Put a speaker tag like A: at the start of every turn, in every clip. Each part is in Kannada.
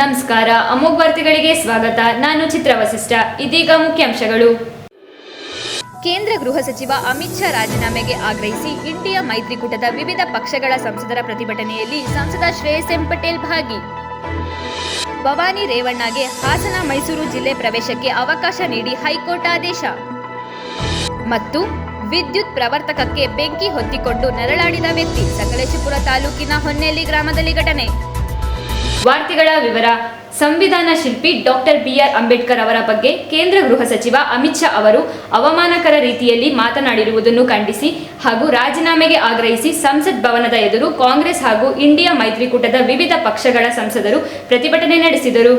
A: ನಮಸ್ಕಾರ, ಅಮೋಘ್ ವಾರ್ತೆಗಳಿಗೆ ಸ್ವಾಗತ. ನಾನು ಚಿತ್ರ ವಸಿಷ್ಠ. ಇದೀಗ ಮುಖ್ಯಾಂಶಗಳು. ಕೇಂದ್ರ ಗೃಹ ಸಚಿವ ಅಮಿತ್ ಶಾ ರಾಜೀನಾಮೆಗೆ ಆಗ್ರಹಿಸಿ ಇಂಡಿಯಾ ಮೈತ್ರಿಕೂಟದ ವಿವಿಧ ಪಕ್ಷಗಳ ಸಂಸದರ ಪ್ರತಿಭಟನೆಯಲ್ಲಿ ಸಂಸದ ಶ್ರೇಯಸ್ ಎಂ ಪಟೇಲ್ ಭಾಗಿ. ಭವಾನಿ ರೇವಣ್ಣಗೆ ಹಾಸನ ಮೈಸೂರು ಜಿಲ್ಲೆ ಪ್ರವೇಶಕ್ಕೆ ಅವಕಾಶ ನೀಡಿ ಹೈಕೋರ್ಟ್ ಆದೇಶ. ಮತ್ತು ವಿದ್ಯುತ್ ಪ್ರವರ್ತಕಕ್ಕೆ ಬೆಂಕಿ ಹೊತ್ತಿಕೊಂಡು ನರಳಾಡಿದ ವ್ಯಕ್ತಿ, ಸಕಲೇಶಪುರ ತಾಲೂಕಿನ ಹೊನ್ನೆಲ್ಲಿ ಗ್ರಾಮದಲ್ಲಿ ಘಟನೆ. ವಾರ್ತೆಗಳ ವಿವರ. ಸಂವಿಧಾನ ಶಿಲ್ಪಿ ಡಾಕ್ಟರ್ ಬಿಆರ್ ಅಂಬೇಡ್ಕರ್ ಅವರ ಬಗ್ಗೆ ಕೇಂದ್ರ ಗೃಹ ಸಚಿವ ಅಮಿತ್ ಶಾ ಅವರು ಅವಮಾನಕರ ರೀತಿಯಲ್ಲಿ ಮಾತನಾಡಿರುವುದನ್ನು ಖಂಡಿಸಿ ಹಾಗೂ ರಾಜೀನಾಮೆಗೆ ಆಗ್ರಹಿಸಿ ಸಂಸತ್ ಭವನದ ಎದುರು ಕಾಂಗ್ರೆಸ್ ಹಾಗೂ ಇಂಡಿಯಾ ಮೈತ್ರಿಕೂಟದ ವಿವಿಧ ಪಕ್ಷಗಳ ಸಂಸದರು ಪ್ರತಿಭಟನೆ ನಡೆಸಿದರು.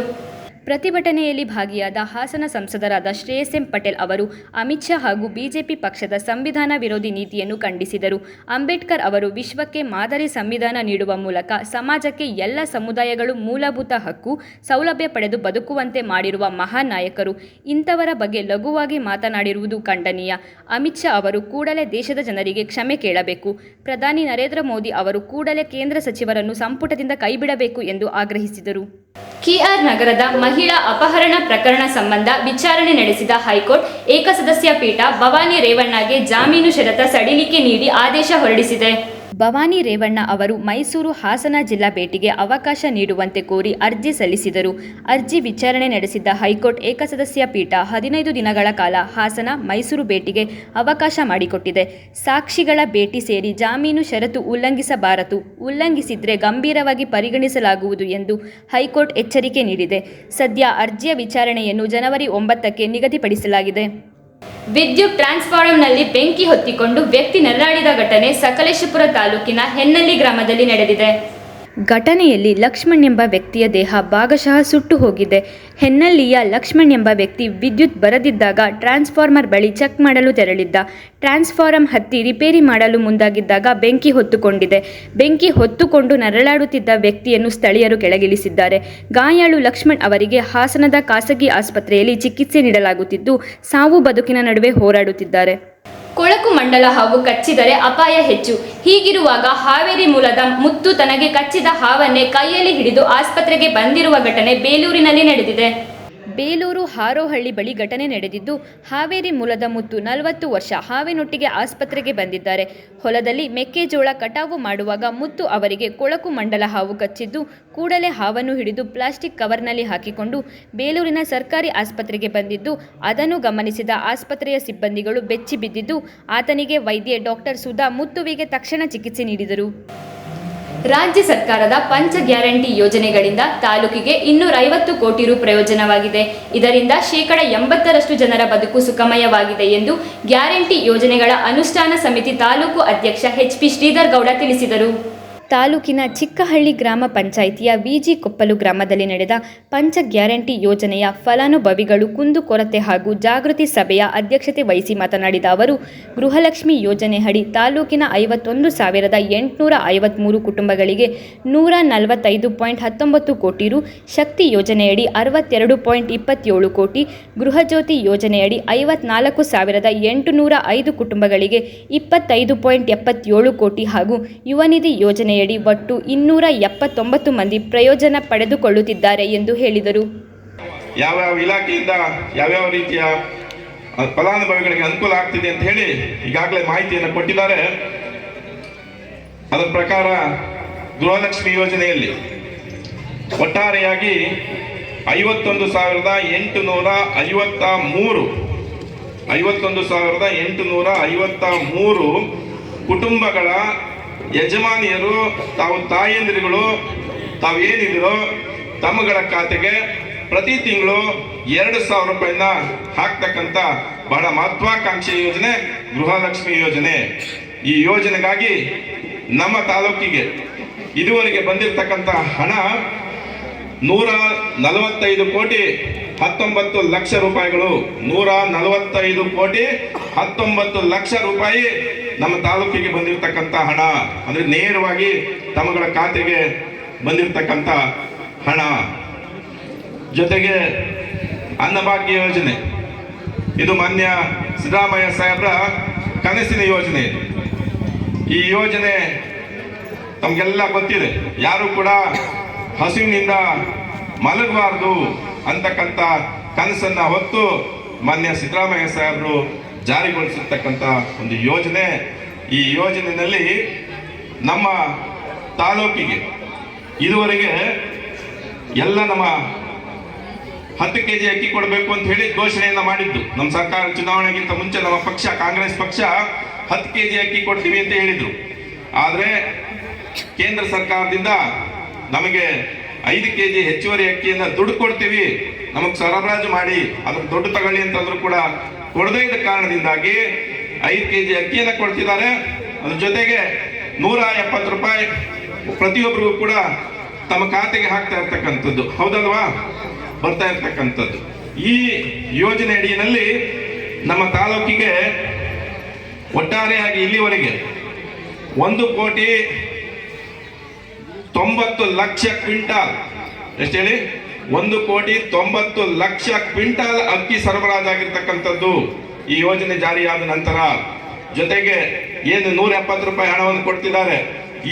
A: ಪ್ರತಿಭಟನೆಯಲ್ಲಿ ಭಾಗಿಯಾದ ಹಾಸನ ಸಂಸದರಾದ ಶ್ರೇಯಸ್ ಎಂ ಪಟೇಲ್ ಅವರು ಅಮಿತ್ ಶಾ ಹಾಗೂ ಬಿಜೆಪಿ ಪಕ್ಷದ ಸಂವಿಧಾನ ವಿರೋಧಿ ನೀತಿಯನ್ನು ಖಂಡಿಸಿದರು. ಅಂಬೇಡ್ಕರ್ ಅವರು ವಿಶ್ವಕ್ಕೆ ಮಾದರಿ ಸಂವಿಧಾನ ನೀಡುವ ಮೂಲಕ ಸಮಾಜಕ್ಕೆ ಎಲ್ಲ ಸಮುದಾಯಗಳು ಮೂಲಭೂತ ಹಕ್ಕು, ಸೌಲಭ್ಯ ಪಡೆದು ಬದುಕುವಂತೆ ಮಾಡಿರುವ ಮಹಾನ್ ನಾಯಕರು ಇಂಥವರ ಬಗ್ಗೆ ಲಘುವಾಗಿ ಮಾತನಾಡಿರುವುದು ಖಂಡನೀಯ. ಅಮಿತ್ ಶಾ ಅವರು ಕೂಡಲೇ ದೇಶದ ಜನರಿಗೆ ಕ್ಷಮೆ ಕೇಳಬೇಕು. ಪ್ರಧಾನಿ ನರೇಂದ್ರ ಮೋದಿ ಅವರು ಕೂಡಲೇ ಕೇಂದ್ರ ಸಚಿವರನ್ನು ಸಂಪುಟದಿಂದ ಕೈಬಿಡಬೇಕು ಎಂದು ಆಗ್ರಹಿಸಿದರು. ಕೆಆರ್ ನಗರದ ಮಹಿಳಾ ಅಪಹರಣ ಪ್ರಕರಣ ಸಂಬಂಧ ವಿಚಾರಣೆ ನಡೆಸಿದ ಹೈಕೋರ್ಟ್ ಏಕಸದಸ್ಯ ಪೀಠ ಭವಾನಿ ರೇವಣ್ಣಗೆ ಜಾಮೀನು ಷರತ್ತ ಸಡಿಲಿಕೆ ನೀಡಿ ಆದೇಶ ಹೊರಡಿಸಿದೆ. ಭವಾನಿ ರೇವಣ್ಣ ಅವರು ಮೈಸೂರು ಹಾಸನ ಜಿಲ್ಲಾ ಭೇಟಿಗೆ ಅವಕಾಶ ನೀಡುವಂತೆ ಕೋರಿ ಅರ್ಜಿ ಸಲ್ಲಿಸಿದರು. ಅರ್ಜಿ ವಿಚಾರಣೆ ನಡೆಸಿದ್ದ ಹೈಕೋರ್ಟ್ ಏಕಸದಸ್ಯ ಪೀಠ ಹದಿನೈದು ದಿನಗಳ ಕಾಲ ಹಾಸನ, ಮೈಸೂರು ಭೇಟಿಗೆ ಅವಕಾಶ ಮಾಡಿಕೊಟ್ಟಿದೆ. ಸಾಕ್ಷಿಗಳ ಭೇಟಿ ಸೇರಿ ಜಾಮೀನು ಷರತ್ತು ಉಲ್ಲಂಘಿಸಬಾರದು. ಉಲ್ಲಂಘಿಸಿದ್ರೆ ಗಂಭೀರವಾಗಿ ಪರಿಗಣಿಸಲಾಗುವುದು ಎಂದು ಹೈಕೋರ್ಟ್ ಎಚ್ಚರಿಕೆ ನೀಡಿದೆ. ಸದ್ಯ ಅರ್ಜಿಯ ವಿಚಾರಣೆಯನ್ನು ಜನವರಿ ಒಂಬತ್ತಕ್ಕೆ ನಿಗದಿಪಡಿಸಲಾಗಿದೆ. ವಿದ್ಯುತ್ ಟ್ರಾನ್ಸ್ಫಾರ್ಮರ್ನಲ್ಲಿ ಬೆಂಕಿ ಹೊತ್ತಿಕೊಂಡು ವ್ಯಕ್ತಿ ನೆರಳಾಡಿದ ಘಟನೆ ಸಕಲೇಶಪುರ ತಾಲೂಕಿನ ಹೆನ್ನಲ್ಲಿ ಗ್ರಾಮದಲ್ಲಿ ನಡೆದಿದೆ. ಘಟನೆಯಲ್ಲಿ ಲಕ್ಷ್ಮಣ್ ಎಂಬ ವ್ಯಕ್ತಿಯ ದೇಹ ಭಾಗಶಃ ಸುಟ್ಟು ಹೋಗಿದೆ. ಹೆನ್ನಳ್ಳಿಯ ಲಕ್ಷ್ಮಣ್ ಎಂಬ ವ್ಯಕ್ತಿ ವಿದ್ಯುತ್ ಬರದಿದ್ದಾಗ ಟ್ರಾನ್ಸ್ಫಾರ್ಮರ್ ಬಳಿ ಚೆಕ್ ಮಾಡಲು ತೆರಳಿದ್ದ. ಟ್ರಾನ್ಸ್ಫಾರಂ ಹತ್ತಿ ರಿಪೇರಿ ಮಾಡಲು ಮುಂದಾಗಿದ್ದಾಗ ಬೆಂಕಿ ಹೊತ್ತುಕೊಂಡಿದೆ. ಬೆಂಕಿ ಹೊತ್ತುಕೊಂಡು ನರಳಾಡುತ್ತಿದ್ದ ವ್ಯಕ್ತಿಯನ್ನು ಸ್ಥಳೀಯರು ಕೆಳಗಿಳಿಸಿದ್ದಾರೆ. ಗಾಯಾಳು ಲಕ್ಷ್ಮಣ್ ಅವರಿಗೆ ಹಾಸನದ ಖಾಸಗಿ ಆಸ್ಪತ್ರೆಯಲ್ಲಿ ಚಿಕಿತ್ಸೆ ನೀಡಲಾಗುತ್ತಿದ್ದು, ಸಾವು ಬದುಕಿನ ನಡುವೆ ಹೋರಾಡುತ್ತಿದ್ದಾರೆ. ಕೊಳಕು ಮಂಡಲ ಹಾವು ಕಚ್ಚಿದರೆ ಅಪಾಯ ಹೆಚ್ಚು. ಹೀಗಿರುವಾಗ ಹಾವೇರಿ ಮೂಲದ ಮುತ್ತು ತನಗೆ ಕಚ್ಚಿದ ಹಾವನ್ನೇ ಕೈಯಲ್ಲಿ ಹಿಡಿದು ಆಸ್ಪತ್ರೆಗೆ ಬಂದಿರುವ ಘಟನೆ ಬೇಲೂರಿನಲ್ಲಿ ನಡೆದಿದೆ. ಬೇಲೂರು ಹಾರೋಹಳ್ಳಿ ಬಳಿ ಘಟನೆ ನಡೆದಿದ್ದು, ಹಾವೇರಿ ಮೂಲದ ಮುತ್ತು ನಲವತ್ತು ವರ್ಷ ಹಾವಿನೊಟ್ಟಿಗೆ ಆಸ್ಪತ್ರೆಗೆ ಬಂದಿದ್ದಾರೆ. ಹೊಲದಲ್ಲಿ ಮೆಕ್ಕೆಜೋಳ ಕಟಾವು ಮಾಡುವಾಗ ಮುತ್ತು ಅವರಿಗೆ ಕೊಳಕು ಮಂಡಲ ಹಾವು ಕಚ್ಚಿದ್ದು, ಕೂಡಲೇ ಹಾವನ್ನು ಹಿಡಿದು ಪ್ಲಾಸ್ಟಿಕ್ ಕವರ್ನಲ್ಲಿ ಹಾಕಿಕೊಂಡು ಬೇಲೂರಿನ ಸರ್ಕಾರಿ ಆಸ್ಪತ್ರೆಗೆ ಬಂದಿದ್ದು, ಅದನ್ನು ಗಮನಿಸಿದ ಆಸ್ಪತ್ರೆಯ ಸಿಬ್ಬಂದಿಗಳು ಬೆಚ್ಚಿ ಬಿದ್ದಿದ್ದು ಆತನಿಗೆ ವೈದ್ಯ ಡಾಕ್ಟರ್ ಸುಧಾ ಮುತ್ತುವಿಗೆ ತಕ್ಷಣ ಚಿಕಿತ್ಸೆ ನೀಡಿದರು. ರಾಜ್ಯ ಸರ್ಕಾರದ ಪಂಚ ಗ್ಯಾರಂಟಿ ಯೋಜನೆಗಳಿಂದ ತಾಲೂಕಿಗೆ ಇನ್ನೂರ ಐವತ್ತು ಕೋಟಿ ರು ಪ್ರಯೋಜನವಾಗಿದೆ. ಇದರಿಂದ ಶೇಕಡ ಎಂಬತ್ತರಷ್ಟು ಜನರ ಬದುಕು ಸುಖಮಯವಾಗಿದೆ ಎಂದು ಗ್ಯಾರಂಟಿ ಯೋಜನೆಗಳ ಅನುಷ್ಠಾನ ಸಮಿತಿ ತಾಲೂಕು ಅಧ್ಯಕ್ಷ ಎಚ್ ಪಿ ಶ್ರೀಧರ್ ಗೌಡ ತಿಳಿಸಿದರು. ತಾಲೂಕಿನ ಚಿಕ್ಕಹಳ್ಳಿ ಗ್ರಾಮ ಪಂಚಾಯಿತಿಯ ವಿಜಿ ಕೊಪ್ಪಲು ಗ್ರಾಮದಲ್ಲಿ ನಡೆದ ಪಂಚ ಗ್ಯಾರಂಟಿ ಯೋಜನೆಯ ಫಲಾನುಭವಿಗಳು ಕುಂದುಕೊರತೆ ಹಾಗೂ ಜಾಗೃತಿ ಸಭೆಯ ಅಧ್ಯಕ್ಷತೆ ವಹಿಸಿ ಮಾತನಾಡಿದ ಅವರು, ಗೃಹಲಕ್ಷ್ಮಿ ಯೋಜನೆ ಅಡಿ ತಾಲೂಕಿನ ಐವತ್ತೊಂದು ಸಾವಿರದ ಎಂಟುನೂರ ಐವತ್ತ್ಮೂರು ಕುಟುಂಬಗಳಿಗೆ ನೂರ ನಲವತ್ತೈದು ಪಾಯಿಂಟ್ ಹತ್ತೊಂಬತ್ತು ಕೋಟಿ ರು ಶಕ್ತಿ ಯೋಜನೆಯಡಿ ಅರವತ್ತೆರಡು ಪಾಯಿಂಟ್ ಇಪ್ಪತ್ತೇಳು ಕೋಟಿ, ಗೃಹಜ್ಯೋತಿ ಯೋಜನೆಯಡಿ ಐವತ್ನಾಲ್ಕು ಸಾವಿರದ ಎಂಟುನೂರ ಐದು ಕುಟುಂಬಗಳಿಗೆ ಇಪ್ಪತ್ತೈದು ಪಾಯಿಂಟ್ ಎಪ್ಪತ್ತೇಳು ಕೋಟಿ ಹಾಗೂ ಯುವನಿಧಿ ಯೋಜನೆಯಡಿ ಒಟ್ಟು ಇನ್ನೂರ ಎಪ್ಪತ್ತೊಂಬತ್ತು ಮಂದಿ ಪ್ರಯೋಜನ ಪಡೆದುಕೊಳ್ಳುತ್ತಿದ್ದಾರೆ ಎಂದು ಹೇಳಿದರು.
B: ಯಾವ್ಯಾವ ಇಲಾಖೆಯಿಂದ ಯಾವ್ಯಾವ ರೀತಿಯ ಫಲಾನುಭವಿಗಳಿಗೆ ಅನುಕೂಲ ಆಗ್ತಿದೆ ಅಂತ ಹೇಳಿ ಈಗಾಗಲೇ ಮಾಹಿತಿಯನ್ನು ಕೊಟ್ಟಿದ್ದಾರೆ. ಅದರ ಪ್ರಕಾರ ಗೃಹಲಕ್ಷ್ಮಿ ಯೋಜನೆಯಲ್ಲಿ ಒಟ್ಟಾರೆಯಾಗಿ ಐವತ್ತೊಂದು ಸಾವಿರದ ಎಂಟುನೂರ ಐವತ್ತ ಮೂರು, ಐವತ್ತೊಂದು ಸಾವಿರದ ಎಂಟುನೂರ ಐವತ್ತ ಮೂರು ಕುಟುಂಬಗಳ ಯಜಮಾನಿಯರು, ತಾವು ತಾಯಂದಿರುಗಳು, ತಾವು ಏನಿದ್ರೋ ತಮ್ಮಗಳ ಖಾತೆಗೆ ಪ್ರತಿ ತಿಂಗಳು ಎರಡು ಸಾವಿರ ರೂಪಾಯಿನ ಹಾಕ್ತಕ್ಕಂಥ ಬಹಳ ಮಹತ್ವಾಕಾಂಕ್ಷಿ ಯೋಜನೆ, ಗೃಹಲಕ್ಷ್ಮಿ ಯೋಜನೆ. ಈ ಯೋಜನೆಗಾಗಿ ನಮ್ಮ ತಾಲೂಕಿಗೆ ಇದುವರೆಗೆ ಬಂದಿರತಕ್ಕಂಥ ಹಣ ನೂರ ನಲವತ್ತೈದು ಕೋಟಿ ಹತ್ತೊಂಬತ್ತು ಲಕ್ಷ ರೂಪಾಯಿಗಳು. ನೂರ ನಲವತ್ತೈದು ಕೋಟಿ ಹತ್ತೊಂಬತ್ತು ಲಕ್ಷ ರೂಪಾಯಿ ನಮ್ಮ ತಾಲೂಕಿಗೆ ಬಂದಿರತಕ್ಕಂಥ ಹಣ, ಅಂದರೆ ನೇರವಾಗಿ ತಮ್ಮಗಳ ಖಾತೆಗೆ ಬಂದಿರತಕ್ಕಂಥ ಹಣ. ಜೊತೆಗೆ ಅನ್ನಭಾಗ್ಯ ಯೋಜನೆ. ಇದು ಮಾನ್ಯ ಸಿದ್ದರಾಮಯ್ಯ ಸಾಹೇಬ್ರ ಕನಸಿನ ಯೋಜನೆ ಇದು. ಈ ಯೋಜನೆ ತಮಗೆಲ್ಲ ಗೊತ್ತಿದೆ. ಯಾರು ಕೂಡ ಹಸಿವಿನಿಂದ ಮಲಗಬಾರ್ದು ಅಂತಕ್ಕಂಥ ಕನಸನ್ನು ಹೊತ್ತು ಮಾನ್ಯ ಸಿದ್ದರಾಮಯ್ಯ ಸಾಹೇಬರು ಜಾರಿಗೊಳಿಸಿರ್ತಕ್ಕಂಥ ಒಂದು ಯೋಜನೆ. ಈ ಯೋಜನೆಯಲ್ಲಿ ನಮ್ಮ ತಾಲೂಕಿಗೆ ಇದುವರೆಗೆ ಎಲ್ಲ ನಮ್ಮ ಹತ್ತು ಕೆ ಜಿ ಅಕ್ಕಿ ಕೊಡಬೇಕು ಅಂತ ಹೇಳಿ ಘೋಷಣೆಯನ್ನ ಮಾಡಿದ್ದು. ನಮ್ಮ ಸರ್ಕಾರ ಚುನಾವಣೆಗಿಂತ ಮುಂಚೆ ನಮ್ಮ ಪಕ್ಷ, ಕಾಂಗ್ರೆಸ್ ಪಕ್ಷ ಹತ್ತು ಕೆ ಜಿ ಅಕ್ಕಿ ಕೊಡ್ತೀವಿ ಅಂತ ಹೇಳಿದ್ರು. ಆದರೆ ಕೇಂದ್ರ ಸರ್ಕಾರದಿಂದ ನಮಗೆ ಐದು ಕೆ ಜಿ ಹೆಚ್ಚುವರಿ ಅಕ್ಕಿಯನ್ನು ದುಡ್ಡು ಕೊಡ್ತೀವಿ. ನಮಗೆ ಸರಬರಾಜು ಮಾಡಿ ಅದಕ್ಕೆ ದುಡ್ಡು ತಗೊಳ್ಳಿ ಅಂತಂದ್ರು ಕೂಡ ಕೊಡದೇ ಇದ್ದ ಕಾರಣದಿಂದಾಗಿ ಐದು ಕೆ ಜಿ ಅಕ್ಕಿಯನ್ನು ಕೊಡ್ತಿದ್ದಾರೆ. ಅದ್ರ ಜೊತೆಗೆ ನೂರ ಎಪ್ಪತ್ತು ರೂಪಾಯಿ ಪ್ರತಿಯೊಬ್ಬರಿಗೂ ಕೂಡ ತಮ್ಮ ಖಾತೆಗೆ ಹಾಕ್ತಾ ಇರ್ತಕ್ಕಂಥದ್ದು. ಹೌದಲ್ವಾ? ಬರ್ತಾ ಇರ್ತಕ್ಕಂಥದ್ದು. ಈ ಯೋಜನೆ ಅಡಿಯಲ್ಲಿ ನಮ್ಮ ತಾಲೂಕಿಗೆ ಒಟ್ಟಾರೆಯಾಗಿ ಇಲ್ಲಿವರೆಗೆ ಒಂದು ಕೋಟಿ ತೊಂಬತ್ತು ಲಕ್ಷ ಕ್ವಿಂಟಾಲ್, ಎಷ್ಟು ಹೇಳಿ? ಒಂದು ಕೋಟಿ ತೊಂಬತ್ತು ಲಕ್ಷ ಕ್ವಿಂಟಾಲ್ ಅಕ್ಕಿ ಸರಬರಾಜಾಗಿರ್ತಕ್ಕಂಥದ್ದು ಈ ಯೋಜನೆ ಜಾರಿಯಾದ ನಂತರ. ಜೊತೆಗೆ ಏನು ನೂರ ಎಪ್ಪತ್ತು ರೂಪಾಯಿ ಹಣವನ್ನು ಕೊಡ್ತಿದ್ದಾರೆ.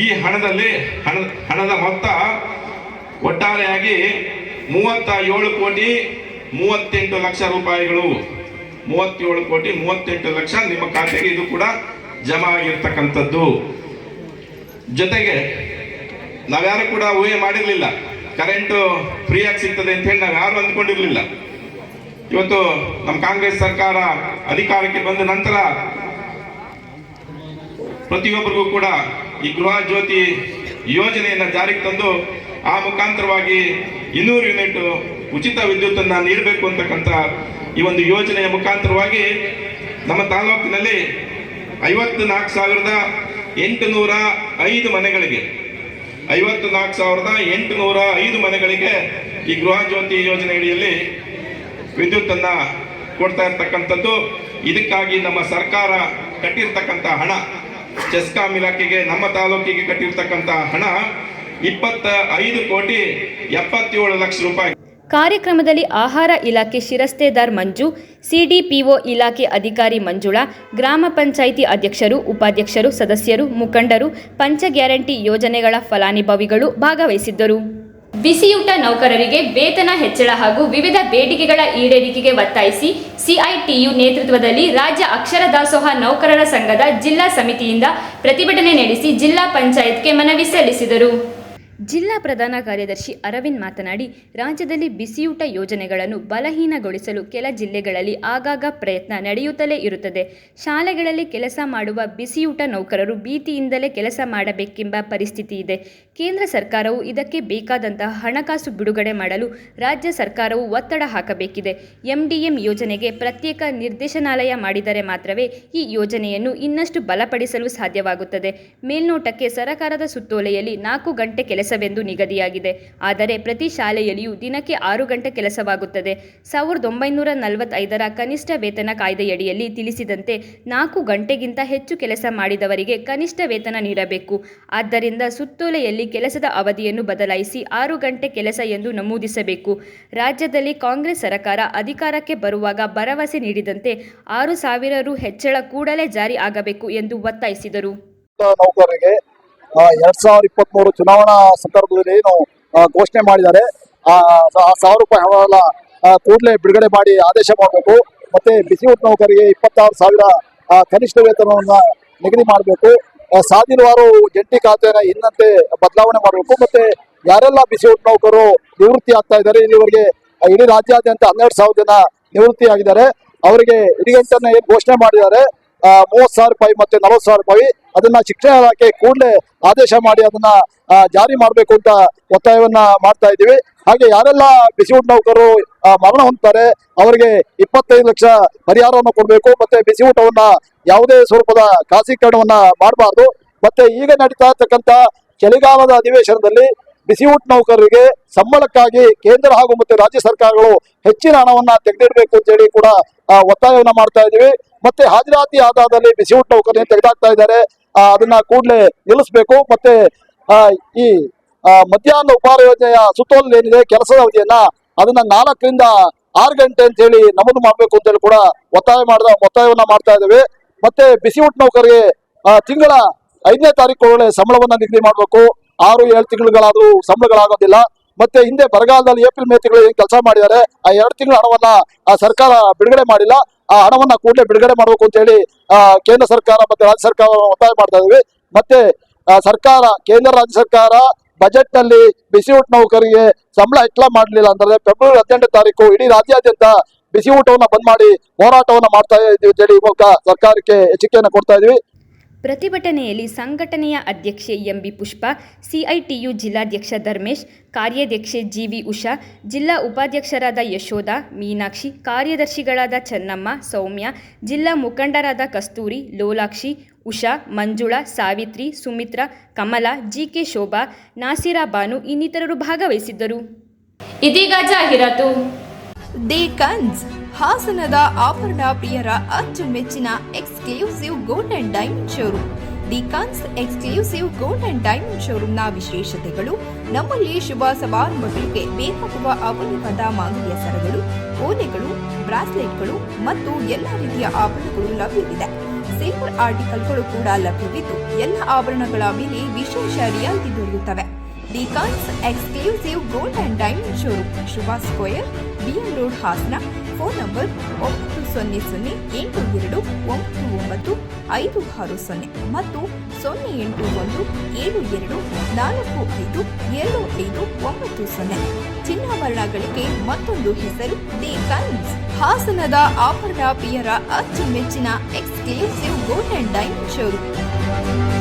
B: ಈ ಹಣದಲ್ಲಿ ಹಣ, ಹಣದ ಮೊತ್ತ ಒಟ್ಟಾರೆಯಾಗಿ ಮೂವತ್ತ ಏಳು ಕೋಟಿ ಮೂವತ್ತೆಂಟು ಲಕ್ಷ ರೂಪಾಯಿಗಳು. ಮೂವತ್ತೇಳು ಕೋಟಿ ಮೂವತ್ತೆಂಟು ಲಕ್ಷ ನಿಮ್ಮ ಖಾತೆಗೆ ಇದು ಕೂಡ ಜಮಾ ಆಗಿರ್ತಕ್ಕಂಥದ್ದು. ಜೊತೆಗೆ ನಾವ್ಯಾರು ಕೂಡ ಊಹೆ ಮಾಡಿರಲಿಲ್ಲ. ಕರೆಂಟು ಫ್ರೀಯಾಗಿ ಸಿಗ್ತದೆ ಅಂತ ಹೇಳಿ ನಾವು ಯಾರು ಅಂದ್ಕೊಂಡಿರಲಿಲ್ಲ. ಇವತ್ತು ನಮ್ಮ ಕಾಂಗ್ರೆಸ್ ಸರ್ಕಾರ ಅಧಿಕಾರಕ್ಕೆ ಬಂದ ನಂತರ ಪ್ರತಿಯೊಬ್ಬರಿಗೂ ಕೂಡ ಈ ಗೃಹ ಜ್ಯೋತಿ ಯೋಜನೆಯನ್ನು ಜಾರಿಗೆ ತಂದು ಆ ಮುಖಾಂತರವಾಗಿ ಇನ್ನೂರು ಯೂನಿಟ್ ಉಚಿತ ವಿದ್ಯುತ್ತನ್ನು ನೀಡಬೇಕು ಅಂತಕ್ಕಂಥ ಈ ಒಂದು ಯೋಜನೆಯ ಮುಖಾಂತರವಾಗಿ ನಮ್ಮ ತಾಲೂಕಿನಲ್ಲಿ ಐವತ್ತು ನಾಲ್ಕು ಸಾವಿರದ ಎಂಟುನೂರ ಐದು ಮನೆಗಳಿಗೆ ಐವತ್ತು ನಾಲ್ಕು ಸಾವಿರದ ಎಂಟುನೂರ ಐದು ಮನೆಗಳಿಗೆ ಈ ಗೃಹ ಜ್ಯೋತಿ ಯೋಜನೆ ಅಡಿಯಲ್ಲಿ ವಿದ್ಯುತ್ತನ್ನ ಕೊಡ್ತಾ ಇರ್ತಕ್ಕಂಥದ್ದು. ಇದಕ್ಕಾಗಿ ನಮ್ಮ ಸರ್ಕಾರ ಕಟ್ಟಿರ್ತಕ್ಕಂಥ ಹಣ, ಚೆಸ್ಕಾಂ ಇಲಾಖೆಗೆ, ನಮ್ಮ ತಾಲೂಕಿಗೆ ಕಟ್ಟಿರ್ತಕ್ಕಂಥ ಹಣ ಇಪ್ಪತ್ತ ಐದು ಕೋಟಿ ಎಪ್ಪತ್ತೇಳು ಲಕ್ಷ ರೂಪಾಯಿ.
A: ಕಾರ್ಯಕ್ರಮದಲ್ಲಿ ಆಹಾರ ಇಲಾಖೆ ಶಿರಸ್ತೆದಾರ್ ಮಂಜು, ಸಿಡಿಪಿಒ ಇಲಾಖೆ ಅಧಿಕಾರಿ ಮಂಜುಳಾ, ಗ್ರಾಮ ಪಂಚಾಯಿತಿ ಅಧ್ಯಕ್ಷರು, ಉಪಾಧ್ಯಕ್ಷರು, ಸದಸ್ಯರು, ಮುಖಂಡರು, ಪಂಚ ಗ್ಯಾರಂಟಿ ಯೋಜನೆಗಳ ಫಲಾನುಭವಿಗಳು ಭಾಗವಹಿಸಿದ್ದರು. ಬಿಸಿಯೂಟ ನೌಕರರಿಗೆ ವೇತನ ಹೆಚ್ಚಳ ಹಾಗೂ ವಿವಿಧ ಬೇಡಿಕೆಗಳ ಈಡೇರಿಕೆಗೆ ಒತ್ತಾಯಿಸಿ ಸಿಐಟಿಯು ನೇತೃತ್ವದಲ್ಲಿ ರಾಜ್ಯ ಅಕ್ಷರ ದಾಸೋಹ ನೌಕರರ ಸಂಘದ ಜಿಲ್ಲಾ ಸಮಿತಿಯಿಂದ ಪ್ರತಿಭಟನೆ ನಡೆಸಿ ಜಿಲ್ಲಾ ಪಂಚಾಯತ್ಗೆ ಮನವಿ ಸಲ್ಲಿಸಿದರು. ಜಿಲ್ಲಾ ಪ್ರಧಾನ ಕಾರ್ಯದರ್ಶಿ ಅರವಿಂದ್ ಮಾತನಾಡಿ, ರಾಜ್ಯದಲ್ಲಿ ಬಿಸಿಯೂಟ ಯೋಜನೆಗಳನ್ನು ಬಲಹೀನಗೊಳಿಸಲು ಕೆಲ ಜಿಲ್ಲೆಗಳಲ್ಲಿ ಆಗಾಗ ಪ್ರಯತ್ನ ನಡೆಯುತ್ತಲೇ ಇರುತ್ತದೆ. ಶಾಲೆಗಳಲ್ಲಿ ಕೆಲಸ ಮಾಡುವ ಬಿಸಿಯೂಟ ನೌಕರರು ಭೀತಿಯಿಂದಲೇ ಕೆಲಸ ಮಾಡಬೇಕೆಂಬ ಪರಿಸ್ಥಿತಿ ಇದೆ. ಕೇಂದ್ರ ಸರ್ಕಾರವು ಇದಕ್ಕೆ ಬೇಕಾದಂತಹ ಹಣಕಾಸು ಬಿಡುಗಡೆ ಮಾಡಲು ರಾಜ್ಯ ಸರ್ಕಾರವು ಒತ್ತಡ ಹಾಕಬೇಕಿದೆ. ಎಂಡಿಎಂ ಯೋಜನೆಗೆ ಪ್ರತ್ಯೇಕ ನಿರ್ದೇಶನಾಲಯ ಮಾಡಿದರೆ ಮಾತ್ರವೇ ಈ ಯೋಜನೆಯನ್ನು ಇನ್ನಷ್ಟು ಬಲಪಡಿಸಲು ಸಾಧ್ಯವಾಗುತ್ತದೆ. ಮೇಲ್ನೋಟಕ್ಕೆ ಸರಕಾರದ ಸುತ್ತೋಲೆಯಲ್ಲಿ ನಾಲ್ಕು ಗಂಟೆ ಕೆಲಸವೆಂದು ನಿಗದಿಯಾಗಿದೆ. ಆದರೆ ಪ್ರತಿ ಶಾಲೆಯಲ್ಲಿಯೂ ದಿನಕ್ಕೆ ಆರು ಗಂಟೆ ಕೆಲಸವಾಗುತ್ತದೆ. ಸಾವಿರದ ಒಂಬೈನೂರ ನಲವತ್ತೈದರ ಕನಿಷ್ಠ ವೇತನ ಕಾಯ್ದೆಯಡಿಯಲ್ಲಿ ತಿಳಿಸಿದಂತೆ ನಾಲ್ಕು ಗಂಟೆಗಿಂತ ಹೆಚ್ಚು ಕೆಲಸ ಮಾಡಿದವರಿಗೆ ಕನಿಷ್ಠ ವೇತನ ನೀಡಬೇಕು. ಆದ್ದರಿಂದ ಸುತ್ತೋಲೆಯಲ್ಲಿ ಕೆಲಸದ ಅವಧಿಯನ್ನು ಬದಲಾಯಿಸಿ ಆರು ಗಂಟೆ ಕೆಲಸ ಎಂದು ನಮೂದಿಸಬೇಕು. ರಾಜ್ಯದಲ್ಲಿ ಕಾಂಗ್ರೆಸ್ ಸರ್ಕಾರ ಅಧಿಕಾರಕ್ಕೆ ಬರುವಾಗ ಭರವಸೆ ನೀಡಿದಂತೆ ಆರು ಸಾವಿರ ರು ಹೆಚ್ಚಳ ಕೂಡಲೇ ಜಾರಿ ಆಗಬೇಕು ಎಂದು ಒತ್ತಾಯಿಸಿದರು.
C: ಎರಡ್ ಸಾವಿರದ ಇಪ್ಪತ್ತ್ ಮೂರು ಚುನಾವಣಾ ಸಂದರ್ಭದಲ್ಲಿ ಏನು ಘೋಷಣೆ ಮಾಡಿದ್ದಾರೆ. ಆ ಸಾವಿರ ರೂಪಾಯಿ ಹಣವನ್ನ ಕೂಡಲೇ ಬಿಡುಗಡೆ ಮಾಡಿ ಆದೇಶ ಮಾಡಬೇಕು. ಮತ್ತೆ ಬಿಸಿ ಊಟ ನೌಕರಿಗೆ ಇಪ್ಪತ್ತಾರು ಸಾವಿರ ಕನಿಷ್ಠ ವೇತನವನ್ನ ನಿಗದಿ ಮಾಡಬೇಕು. ಸಾಧಿನವಾರು ಜಂಟಿ ಖಾತೆಯನ್ನ ಇನ್ನಂತೆ ಬದಲಾವಣೆ ಮಾಡಬೇಕು. ಮತ್ತೆ ಯಾರೆಲ್ಲ ಬಿಸಿ ಊಟ ನೌಕರು ನಿವೃತ್ತಿ ಆಗ್ತಾ ಇದ್ದಾರೆ, ಇಲ್ಲಿವರೆಗೆ ಇಡೀ ರಾಜ್ಯಾದ್ಯಂತ ಹನ್ನೆರಡು ಸಾವಿರ ಜನ ನಿವೃತ್ತಿ ಆಗಿದ್ದಾರೆ. ಅವರಿಗೆ ಇಡಿಗಂಟನ್ನ ಏನು ಘೋಷಣೆ ಮಾಡಿದ್ದಾರೆ ಮೂವತ್ತು ಸಾವಿರ ರೂಪಾಯಿ ಮತ್ತೆ ನಲವತ್ತು ಸಾವಿರ ರೂಪಾಯಿ ಅದನ್ನ ಶಿಕ್ಷಣ ಇಲಾಖೆ ಕೂಡಲೇ ಆದೇಶ ಮಾಡಿ ಅದನ್ನ ಜಾರಿ ಮಾಡಬೇಕು ಅಂತ ಒತ್ತಾಯವನ್ನ ಮಾಡ್ತಾ ಇದ್ದೀವಿ. ಹಾಗೆ ಯಾರೆಲ್ಲ ಬಿಸಿಯೂಟ ನೌಕರರು ಮರಣ ಹೊಂದ್ತಾರೆ, ಅವರಿಗೆ ಇಪ್ಪತ್ತೈದು ಲಕ್ಷ ಪರಿಹಾರವನ್ನು ಕೊಡಬೇಕು, ಮತ್ತೆ ಬಿಸಿ ಊಟವನ್ನ ಯಾವುದೇ ಸ್ವರೂಪದ ಖಾಸೀಕರಣವನ್ನ ಮಾಡಬಾರ್ದು. ಮತ್ತೆ ಈಗ ನಡೀತಾ ಇರ್ತಕ್ಕಂಥ ಚಳಿಗಾಲದ ಅಧಿವೇಶನದಲ್ಲಿ ಬಿಸಿಯೂಟ ನೌಕರರಿಗೆ ಸಂಬಳಕ್ಕಾಗಿ ಕೇಂದ್ರ ಹಾಗೂ ಮತ್ತೆ ರಾಜ್ಯ ಸರ್ಕಾರಗಳು ಹೆಚ್ಚಿನ ಹಣವನ್ನ ತೆಗೆದಿಡಬೇಕು ಅಂತ ಹೇಳಿ ಕೂಡ ಒತ್ತಾಯವನ್ನ ಮಾಡ್ತಾ ಇದ್ದೀವಿ. ಮತ್ತೆ ಹಾಜರಾತಿ ಆಧಾರದಲ್ಲಿ ಬಿಸಿಯೂಟ ನೌಕರನ್ನು ತೆಗೆದಾಕ್ತಾ ಇದ್ದಾರೆ. ಅದನ್ನ ಕೂಡಲೇ ನಿಲ್ಲಿಸಬೇಕು. ಮತ್ತೆ ಈ ಮಧ್ಯಾಹ್ನ ಉಪಹಾರ ಯೋಜನೆಯ ಸುತ್ತೋಲೆ ಏನಿದೆ, ಕೆಲಸದ ಅವಧಿಯನ್ನ ಅದನ್ನ ನಾಲ್ಕರಿಂದ ಆರು ಗಂಟೆ ಅಂತ ಹೇಳಿ ನಮೂದು ಮಾಡಬೇಕು ಅಂತ ಹೇಳಿ ಕೂಡ ಒತ್ತಾಯ ಮಾಡಿದ, ಒತ್ತಾಯವನ್ನ ಮಾಡ್ತಾ ಇದ್ದೇವೆ. ಮತ್ತೆ ಬಿಸಿ ಊಟ ನೌಕರಿಗೆ ತಿಂಗಳ ಐದನೇ ತಾರೀಕು ಒಳಗೆ ಸಂಬಳವನ್ನ ನಿಗದಿ ಮಾಡಬೇಕು. ಆರು, ಏಳು ತಿಂಗಳುಗಳಾದ್ರೂ ಸಂಬಳಗಳಾಗೋದಿಲ್ಲ. ಮತ್ತೆ ಹಿಂದೆ ಬರಗಾಲದಲ್ಲಿ ಏಪ್ರಿಲ್, ಮೇ ತಿಂಗಳು ಕೆಲಸ ಮಾಡಿದ್ದಾರೆ, ಆ ಎರಡು ತಿಂಗಳ ಹಣವನ್ನ ಸರ್ಕಾರ ಬಿಡುಗಡೆ ಮಾಡಿಲ್ಲ. ಆ ಹಣವನ್ನ ಕೂಡಲೇ ಬಿಡುಗಡೆ ಮಾಡಬೇಕು ಅಂತ ಹೇಳಿ ಕೇಂದ್ರ ಸರ್ಕಾರ ಮತ್ತೆ ರಾಜ್ಯ ಸರ್ಕಾರ ಒತ್ತಾಯ ಮಾಡ್ತಾ ಇದೀವಿ. ಮತ್ತೆ ಸರ್ಕಾರ, ಕೇಂದ್ರ ರಾಜ್ಯ ಸರ್ಕಾರ ಬಜೆಟ್ನಲ್ಲಿ ಬಿಸಿ ಊಟ ನೌಕರಿಗೆ ಸಂಬಳ ಹೆಚ್ಚಳ ಮಾಡಲಿಲ್ಲ ಅಂದ್ರೆ ಫೆಬ್ರವರಿ ಹದಿನೆಂಟು ತಾರೀಕು ಇಡೀ ರಾಜ್ಯಾದ್ಯಂತ ಬಿಸಿ ಊಟವನ್ನ ಬಂದ್ ಮಾಡಿ ಹೋರಾಟವನ್ನ ಮಾಡ್ತಾ ಇದೀವಿ ಅಂತ ಹೇಳಿ ಸರ್ಕಾರಕ್ಕೆ ಎಚ್ಚರಿಕೆಯನ್ನು ಕೊಡ್ತಾ ಇದೀವಿ
A: ಪ್ರತಿಭಟನೆಯಲ್ಲಿ ಸಂಘಟನೆಯ ಅಧ್ಯಕ್ಷೆ ಎಂಬಿ ಪುಷ್ಪ ಸಿಐಟಿಯು ಜಿಲ್ಲಾಧ್ಯಕ್ಷ ಧರ್ಮೇಶ್ ಕಾರ್ಯಾಧ್ಯಕ್ಷೆ ಜಿವಿ ಉಷಾ ಜಿಲ್ಲಾ ಉಪಾಧ್ಯಕ್ಷರಾದ ಯಶೋಧ ಮೀನಾಕ್ಷಿ ಕಾರ್ಯದರ್ಶಿಗಳಾದ ಚೆನ್ನಮ್ಮ ಸೌಮ್ಯ ಜಿಲ್ಲಾ ಮುಖಂಡರಾದ ಕಸ್ತೂರಿ ಲೋಲಾಕ್ಷಿ ಉಷಾ ಮಂಜುಳಾ ಸಾವಿತ್ರಿ ಸುಮಿತ್ರಾ ಕಮಲ ಜಿಕೆ ಶೋಭಾ ನಾಸಿರಾ ಬಾನು ಇನ್ನಿತರರು ಭಾಗವಹಿಸಿದ್ದರು. ಇದೀಗ ಜಾಹೀರಾತು.
D: ದಿ ಕನ್ಸ್. ಹಾಸನದ ಆಭರಣ ಪ್ರಿಯರ ಅಚ್ಚುಮೆಚ್ಚಿನ exclusive gold and diamond showroom the ಕನ್ಸ್ ಎಕ್ಸ್ಕ್ಲೂಸಿವ್ ಗೋಲ್ಡ್ ಅಂಡ್ ಡೈಮಂಡ್ ಶೋರೂಮ್ನ ವಿಶೇಷತೆಗಳು, ನಮ್ಮಲ್ಲಿ ಶುಭ ಸಮಾರಂಭಗಳಿಗೆ ಬೇಕಾಗುವ ಅಮೂಲ್ಯವಾದ ಮಾಂಗಲ್ಯ ಸರಗಳು, ಓಲೆಗಳು, ಬ್ರಾಸ್ಲೆಟ್ಗಳು ಮತ್ತು ಎಲ್ಲ ರೀತಿಯ ಆಭರಣಗಳು ಲಭ್ಯವಿದೆ. ಸಿಲ್ವರ್ ಆರ್ಟಿಕಲ್ಗಳು ಕೂಡ ಲಭ್ಯವಿದ್ದು, ಎಲ್ಲ ಆಭರಣಗಳ ಮೇಲೆ ವಿಶೇಷ ರಿಯಾಯಿತಿ ದೊರೆಯುತ್ತವೆ. ದಿ ಕನ್ಸ್ exclusive gold and diamond showroom Shubha square, B M road, Hassan phone number ಒಂಬತ್ತು ಸೊನ್ನೆ ಸೊನ್ನೆ ಎಂಟು ಎರಡು ಒಂಬತ್ತು ಒಂಬತ್ತು ಐದು ಆರು ಸೊನ್ನೆ ಮತ್ತು ಸೊನ್ನೆ ಎಂಟು ಒಂದು ಏಳು ಎರಡು ನಾಲ್ಕು ಐದು ಎರಡು ಐದು ಒಂಬತ್ತು ಸೊನ್ನೆ. ಚಿನ್ನಾಭರಣಗಳಿಗೆ ಮತ್ತೊಂದು ಹೆಸರು, ದಿ ಕೈನ್ಸ್. ಹಾಸನದ ಆಭರಣ ಪ್ರಿಯರ ಅಚ್ಚುಮೆಚ್ಚಿನ exclusive gold and diamond showroom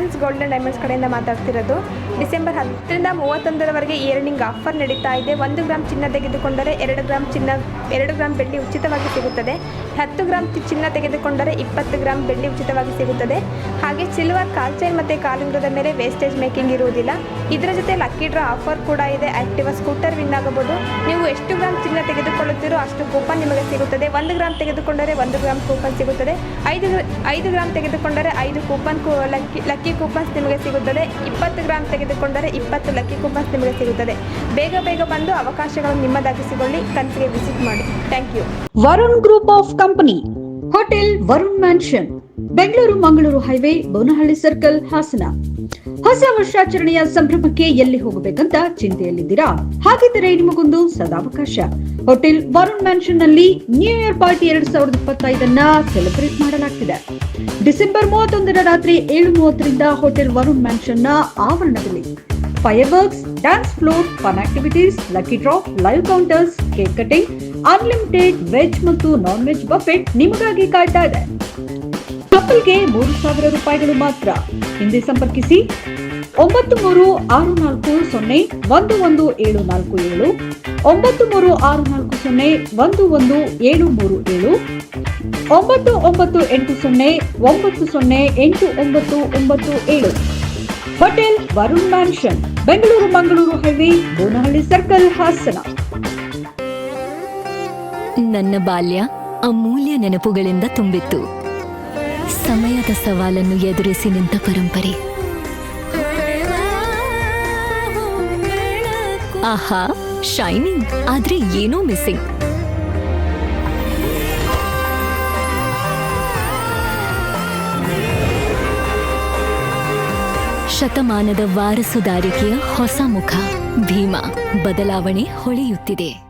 E: ಕನ್ಸ್ ಗೋಲ್ಡನ್ ಡೈಮಂಡ್ಸ್ ಕಡೆಯಿಂದ ಮಾತಾಡ್ತಿರೋದು. ಡಿಸೆಂಬರ್ ಹತ್ತರಿಂದ ಮೂವತ್ತೊಂದರವರೆಗೆ ಇಯರ್ನಿಂಗ್ ಆಫರ್ ನಡೀತಾ ಇದೆ. ಒಂದು ಗ್ರಾಮ್ ಚಿನ್ನ ತೆಗೆದುಕೊಂಡರೆ ಎರಡು ಗ್ರಾಮ್ ಚಿನ್ನ, ಎರಡು ಗ್ರಾಮ್ ಬೆಳ್ಳಿ ಉಚಿತವಾಗಿ ಸಿಗುತ್ತದೆ. ಹತ್ತು ಗ್ರಾಮ್ ಚಿನ್ನ ತೆಗೆದುಕೊಂಡರೆ ಇಪ್ಪತ್ತು ಗ್ರಾಮ್ ಬೆಳ್ಳಿ ಉಚಿತವಾಗಿ ಸಿಗುತ್ತದೆ. ಹಾಗೆ ಸಿಲ್ವರ್ ಕಾಲ್ಚೈನ್ ಮತ್ತು ಕಾಲುಂಗ್ರದ ಮೇಲೆ ವೇಸ್ಟೇಜ್ ಮೇಕಿಂಗ್ ಇರುವುದಿಲ್ಲ. ಇದರ ಜೊತೆ ಲಕ್ಕಿ ಡ್ರಾ ಆಫರ್ ಕೂಡ ಇದೆ. ಆಕ್ಟಿವಾ ಸ್ಕೂಟರ್ ವಿನ್ ಆಗಬಹುದು. ನೀವು ಎಷ್ಟು ಗ್ರಾಮ್ ಚಿನ್ನ ತೆಗೆದುಕೊಳ್ಳುತ್ತೀರೋ ಅಷ್ಟು ಕೂಪನ್ ನಿಮಗೆ ಸಿಗುತ್ತದೆ. ಒಂದು ಗ್ರಾಮ್ ತೆಗೆದುಕೊಂಡರೆ ಒಂದು ಗ್ರಾಮ್ ಕೂಪನ್ ಸಿಗುತ್ತದೆ. ಐದು ಐದು ಗ್ರಾಮ್ ತೆಗೆದುಕೊಂಡರೆ ಐದು ಕೂಪನ್ ಲಕ್ಕಿ ಲಕ್ಕಿ ಕೂಪನ್ಸ್ ನಿಮಗೆ ಸಿಗುತ್ತದೆ. ಇಪ್ಪತ್ತು ಗ್ರಾಮ್ ತೆಗೆದುಕೊಂಡರೆ ಇಪ್ಪತ್ತು ಲಕ್ಕಿ ಕೂಪನ್ಸ್ ನಿಮಗೆ ಸಿಗುತ್ತದೆ. ಬೇಗ ಬೇಗ ಬಂದು ಅವಕಾಶಗಳನ್ನು ನಿಮ್ಮದಾಗಿಸಿಕೊಳ್ಳಿ. ಕಂತಿಗೆ ವಿಸಿಟ್ ಮಾಡಿ. Thank you
F: Varun group of company, hotel Varun mansion, Bengaluru Mangaluru highway, Bonahalli circle, Hassan. ಹೊಸ ವರ್ಷಾಚರಣೆಯ ಸಂಭ್ರಮಕ್ಕೆ ಎಲ್ಲಿ ಹೋಗಬೇಕಂತ ಚಿಂತೆಯಲ್ಲಿದ್ದೀರಾ? ಹಾಗಿದ್ದರೆ ನಿಮಗೊಂದು ಸದಾವಕಾಶ. ಹೋಟೆಲ್ ವರುಣ್ ಮ್ಯಾನ್ಷನ್ನಲ್ಲಿ ನ್ಯೂ ಇಯರ್ ಪಾರ್ಟಿ ಎರಡ್ ಸಾವಿರದ ಇಪ್ಪತ್ತೈದನ್ನ ಸೆಲೆಬ್ರೇಟ್ ಮಾಡಲಾಗ್ತಿದೆ. ಡಿಸೆಂಬರ್ ಮೂವತ್ತೊಂದರ ರಾತ್ರಿ ಏಳು ಮೂವತ್ತರಿಂದ ಹೋಟೆಲ್ ವರುಣ್ ಮ್ಯಾನ್ಷನ್ನ ಆವರಣದಲ್ಲಿ fireworks dance floor fun activities lucky drop live counters cake cutting unlimited veg ಮತ್ತು ನಾನ್ ವೆಜ್ ಬಫೆಟ್ ನಿಮಗಾಗಿ ಕಾಯ್ತಾ ಇದೆ. ಕಪಲ್ಗೆ ಮೂರು ಸಾವಿರ ರೂಪಾಯಿಗಳು ಮಾತ್ರ. ಹಿಂದೆ ಸಂಪರ್ಕಿಸಿ. ಒಂಬತ್ತು ಮೂರು ಆರು ನಾಲ್ಕು ಸೊನ್ನೆ ಒಂದು ಒಂದು ಏಳು ನಾಲ್ಕು ಏಳು. ಒಂಬತ್ತು ಮೂರು ಆರು ನಾಲ್ಕು ಸೊನ್ನೆ ಒಂದು ಒಂದು ಏಳು ಮೂರು ಏಳು. ಒಂಬತ್ತು ಒಂಬತ್ತು ಎಂಟು ಸೊನ್ನೆ ಒಂಬತ್ತು ಸೊನ್ನೆ ಎಂಟು ಒಂಬತ್ತು ಒಂಬತ್ತು ಏಳು. Hotel Varun mansion, Bengaluru Mangaluru highway Bonahalli circle, Hassan.
G: ನನ್ನ ಬಾಲ್ಯ ಅಮೂಲ್ಯ ನೆನಪುಗಳಿಂದ ತುಂಬಿತ್ತು. ಸಮಯದ ಸವಾಲನ್ನು ಎದುರಿಸಿ ನಿಂತ ಪರಂಪರೆ. ಆಹಾ ಶೈನಿಂಗ್ ಆದ್ರೆ ಏನೋ ಮಿಸ್ಸಿಂಗ್ ಶತಮಾನದ ವಾರಸುದಾರಿಕೆಯ ಹೊಸ ಮುಖ ಭೀಮಾ. ಬದಲಾವಣೆ ಹೊಳೆಯುತ್ತಿದೆ.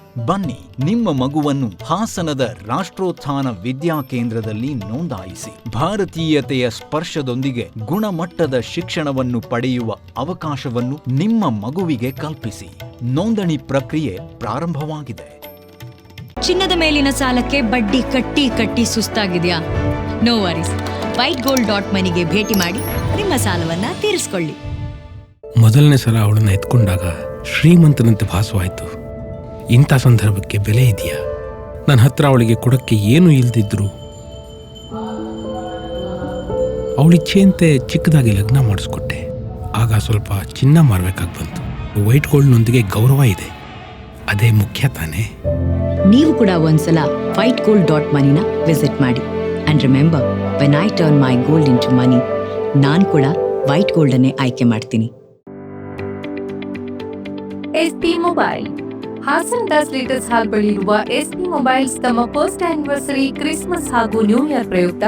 H: ಬನ್ನಿ ನಿಮ್ಮ ಮಗುವನ್ನು ಹಾಸನದ ರಾಷ್ಟ್ರೋತ್ಥಾನ ವಿದ್ಯಾ ಕೇಂದ್ರದಲ್ಲಿ ನೋಂದಾಯಿಸಿ ಭಾರತೀಯತೆಯ ಸ್ಪರ್ಶದೊಂದಿಗೆ ಗುಣಮಟ್ಟದ ಶಿಕ್ಷಣವನ್ನು ಪಡೆಯುವ ಅವಕಾಶವನ್ನು ನಿಮ್ಮ ಮಗುವಿಗೆ ಕಲ್ಪಿಸಿ. ನೋಂದಣಿ ಪ್ರಕ್ರಿಯೆ ಪ್ರಾರಂಭವಾಗಿದೆ.
I: ಚಿನ್ನದ ಮೇಲಿನ ಸಾಲಕ್ಕೆ ಬಡ್ಡಿ ಕಟ್ಟಿ ಕಟ್ಟಿ ಸುಸ್ತಾಗಿದೆಯಾ? No worries white gold dot ಮನಿಗೆ ಭೇಟಿ ಮಾಡಿ ನಿಮ್ಮ ಸಾಲವನ್ನ ತೀರಿಸಿಕೊಳ್ಳಿ.
J: ಮೊದಲನೇ ಸಲ ಅವಳನ್ನ ಎತ್ಕೊಂಡಾಗ ಶ್ರೀಮಂತನಂತೆ ಭಾಸವಾಯಿತು. ಇಂಥ ಸಂದರ್ಭಕ್ಕೆ ಬೆಲೆ ಇದೆಯಾ? ನನ್ನ ಹತ್ರ ಅವಳಿಗೆ ಕೊಡಕ್ಕೆ ಏನೂ ಇಲ್ದಿದ್ರು. ಅವಳಿಚ್ಛೆಯಂತೆ ಚಿಕ್ಕದಾಗಿ ಲಗ್ನ ಮಾಡಿಸ್ಕೊಟ್ಟೆ. ಆಗ ಸ್ವಲ್ಪ ಚಿನ್ನ ಮಾರಬೇಕಾಗಿ ಬಂತು. ವೈಟ್ ಗೋಲ್ಡ್ನೊಂದಿಗೆ ಗೌರವ ಇದೆ. ಅದೇ ಮುಖ್ಯ ತಾನೇ?
I: ನೀವು ಕೂಡ ಒಂದ್ಸಲ ವೈಟ್ ಗೋಲ್ಡ್ ಡಾಟ್ ಮನಿನ ವಿಸಿಟ್ ಮಾಡಿ. And remember when I turn my gold into money ನಾನು ಕೂಡ ವೈಟ್ ಗೋಲ್ಡನ್ನೇ ಆಯ್ಕೆ ಮಾಡ್ತೀನಿ.
K: ಎಸ್ಪಿ ಮೊಬೈಲ್ ಹಾಸನದ ಲೀಟರ್ಸ್ ಹಾಲ್ ಬಳಿ ಇರುವ ಎಸ್ಪಿ ಮೊಬೈಲ್ಸ್ ತಮ್ಮ ಫಸ್ಟ್ ಆನಿವರ್ಸರಿ ಕ್ರಿಸ್ಮಸ್ ಹಾಗೂ ನ್ಯೂ ಇಯರ್ ಪ್ರಯುಕ್ತ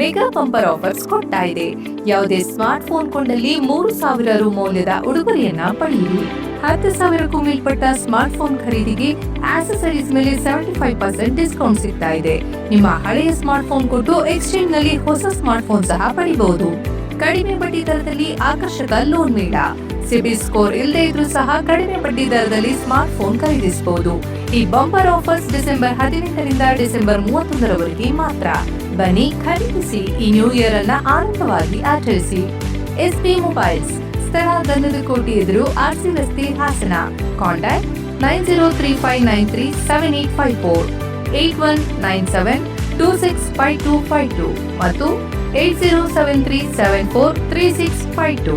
K: ಮೆಗಾ ಬಂಪರ್ ಆಫರ್ಸ್ ಕೊಡ್ತಾ ಇದೆ. ಯಾವುದೇ ಸ್ಮಾರ್ಟ್ ಫೋನ್ ಕೊಂಡಲ್ಲಿ ಮೂರು ಸಾವಿರ ರು ಮೌಲ್ಯದ ಉಡುಗೊರೆಯನ್ನ ಪಡೆಯಿರಿ. ಹತ್ತು ಸಾವಿರಕ್ಕೂ ಮೇಲ್ಪಟ್ಟ ಸ್ಮಾರ್ಟ್ ಫೋನ್ ಖರೀದಿಗೆ ಆಕ್ಸೆಸರೀಸ್ ಮೇಲೆ ಸೆವೆಂಟಿ ಫೈವ್ ಪರ್ಸೆಂಟ್ ಡಿಸ್ಕೌಂಟ್ ಸಿಗ್ತಾ ಇದೆ. ನಿಮ್ಮ ಹಳೆಯ ಸ್ಮಾರ್ಟ್ ಫೋನ್ ಕೊಟ್ಟು ಎಕ್ಸ್ಚೇಂಜ್ನಲ್ಲಿ ಹೊಸ ಸ್ಮಾರ್ಟ್ ಫೋನ್ ಸಹ ಪಡಿಬಹುದು. ಕಡಿಮೆ ಬಡ್ಡಿ ದರದಲ್ಲಿ ಆಕರ್ಷಕ ಲೋನ್ ಮೇಳ. ಸಿಬಿಲ್ ಸ್ಕೋರ್ ಇಲ್ಲದೆ ಇದ್ರೂ ಸಹ ಕಡಿಮೆ ಬಡ್ಡಿ ದರದಲ್ಲಿ ಸ್ಮಾರ್ಟ್ ಫೋನ್ ಖರೀದಿಸಬಹುದು. ಈ ಬಂಪರ್ ಆಫರ್ಸ್ ಡಿಸೆಂಬರ್ ಹದಿನೆಂಟರಿಂದ ಡಿಸೆಂಬರ್ ಮೂವತ್ತೊಂದರವರೆಗೆ ಮಾತ್ರ. ಬನ್ನಿ ಖರೀದಿಸಿ, ಈ ನ್ಯೂ ಇಯರ್ ಅನ್ನ ಆನಂದವಾಗಿ ಆಚರಿಸಿ. ಎಸ್ಪಿ ಮೊಬೈಲ್ಸ್, ಸ್ಥಳ ಕೋಟಿ ಎದುರು ಆರ್ಸಿ ರಸ್ತೆ Hassan. Contact nine zero three five nine three seven eight five four, eight one nine seven two six five two five two ಮತ್ತು eight zero seven three seven four three six five two.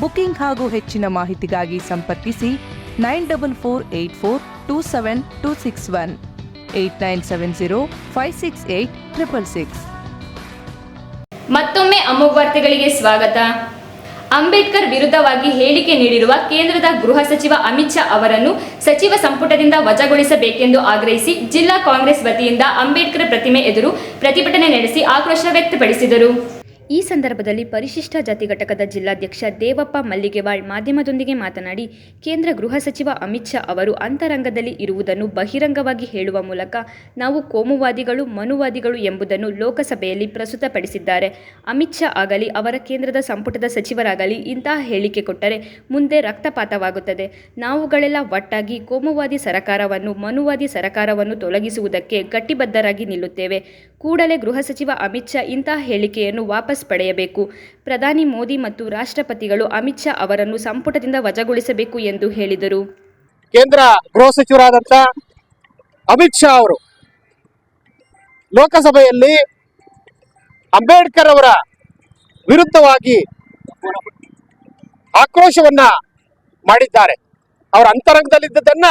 L: Booking ಹಾಗೂ ಹೆಚ್ಚಿನ ಮಾಹಿತಿಗಾಗಿ ಸಂಪರ್ಕಿಸಿ nine double four eight four two seven two six one, eight nine seven zero five six eight triple six.
A: ಮತ್ತೊಮ್ಮೆ ಅಮೋಘ ವಾರ್ತೆಗಳಿಗೆ ಸ್ವಾಗತ. ಅಂಬೇಡ್ಕರ್ ವಿರುದ್ಧವಾಗಿ ಹೇಳಿಕೆ ನೀಡಿರುವ ಕೇಂದ್ರದ ಗೃಹ ಸಚಿವ ಅಮಿತ್ ಶಾ ಅವರನ್ನು ಸಚಿವ ಸಂಪುಟದಿಂದ ವಜಾಗೊಳಿಸಬೇಕೆಂದು ಆಗ್ರಹಿಸಿ ಜಿಲ್ಲಾ ಕಾಂಗ್ರೆಸ್ ವತಿಯಿಂದ ಅಂಬೇಡ್ಕರ್ ಪ್ರತಿಮೆ ಎದುರು ಪ್ರತಿಭಟನೆ ನಡೆಸಿ ಆಕ್ರೋಶ ವ್ಯಕ್ತಪಡಿಸಿದರು. ಈ ಸಂದರ್ಭದಲ್ಲಿ ಪರಿಶಿಷ್ಟ ಜಾತಿ ಘಟಕದ ಜಿಲ್ಲಾಧ್ಯಕ್ಷ ದೇವಪ್ಪ ಮಲ್ಲಿಗೆವಾಳ್ ಮಾಧ್ಯಮದೊಂದಿಗೆ ಮಾತನಾಡಿ, ಕೇಂದ್ರ ಗೃಹ ಸಚಿವ ಅಮಿತ್ ಶಾ ಅವರು ಅಂತರಂಗದಲ್ಲಿ ಇರುವುದನ್ನು ಬಹಿರಂಗವಾಗಿ ಹೇಳುವ ಮೂಲಕ ನಾವು ಕೋಮುವಾದಿಗಳು, ಮನುವಾದಿಗಳು ಎಂಬುದನ್ನು ಲೋಕಸಭೆಯಲ್ಲಿ ಪ್ರಸ್ತುತಪಡಿಸಿದ್ದಾರೆ. ಅಮಿತ್ ಶಾ ಆಗಲಿ, ಅವರ ಕೇಂದ್ರದ ಸಂಪುಟದ ಸಚಿವರಾಗಲಿ ಇಂತಹ ಹೇಳಿಕೆ ಕೊಟ್ಟರೆ ಮುಂದೆ ರಕ್ತಪಾತವಾಗುತ್ತದೆ. ನಾವುಗಳೆಲ್ಲ ಒಟ್ಟಾಗಿ ಕೋಮುವಾದಿ ಸರಕಾರವನ್ನು, ಮನುವಾದಿ ಸರಕಾರವನ್ನು ತೊಲಗಿಸುವುದಕ್ಕೆ ಗಟ್ಟಿಬದ್ಧರಾಗಿ ನಿಲ್ಲುತ್ತೇವೆ. ಕೂಡಲೇ ಗೃಹ ಸಚಿವ ಅಮಿತ್ ಶಾ ಇಂತಹ ಹೇಳಿಕೆಯನ್ನು ವಾಪಸ್ ಪಡೆಯಬೇಕು. ಪ್ರಧಾನಿ ಮೋದಿ ಮತ್ತು ರಾಷ್ಟ್ರಪತಿಗಳು ಅಮಿತ್ ಶಾ ಅವರನ್ನು ಸಂಪುಟದಿಂದ ವಜಾಗೊಳಿಸಬೇಕು ಎಂದು ಹೇಳಿದರು.
M: ಕೇಂದ್ರ ಗೃಹ ಸಚಿವರಾದಂಥ ಅಮಿತ್ ಶಾ ಅವರು ಲೋಕಸಭೆಯಲ್ಲಿ ಅಂಬೇಡ್ಕರ್ ಅವರ ವಿರುದ್ಧವಾಗಿ ಆಕ್ರೋಶವನ್ನ ಮಾಡಿದ್ದಾರೆ. ಅವರ ಅಂತರಂಗದಲ್ಲಿದ್ದದನ್ನ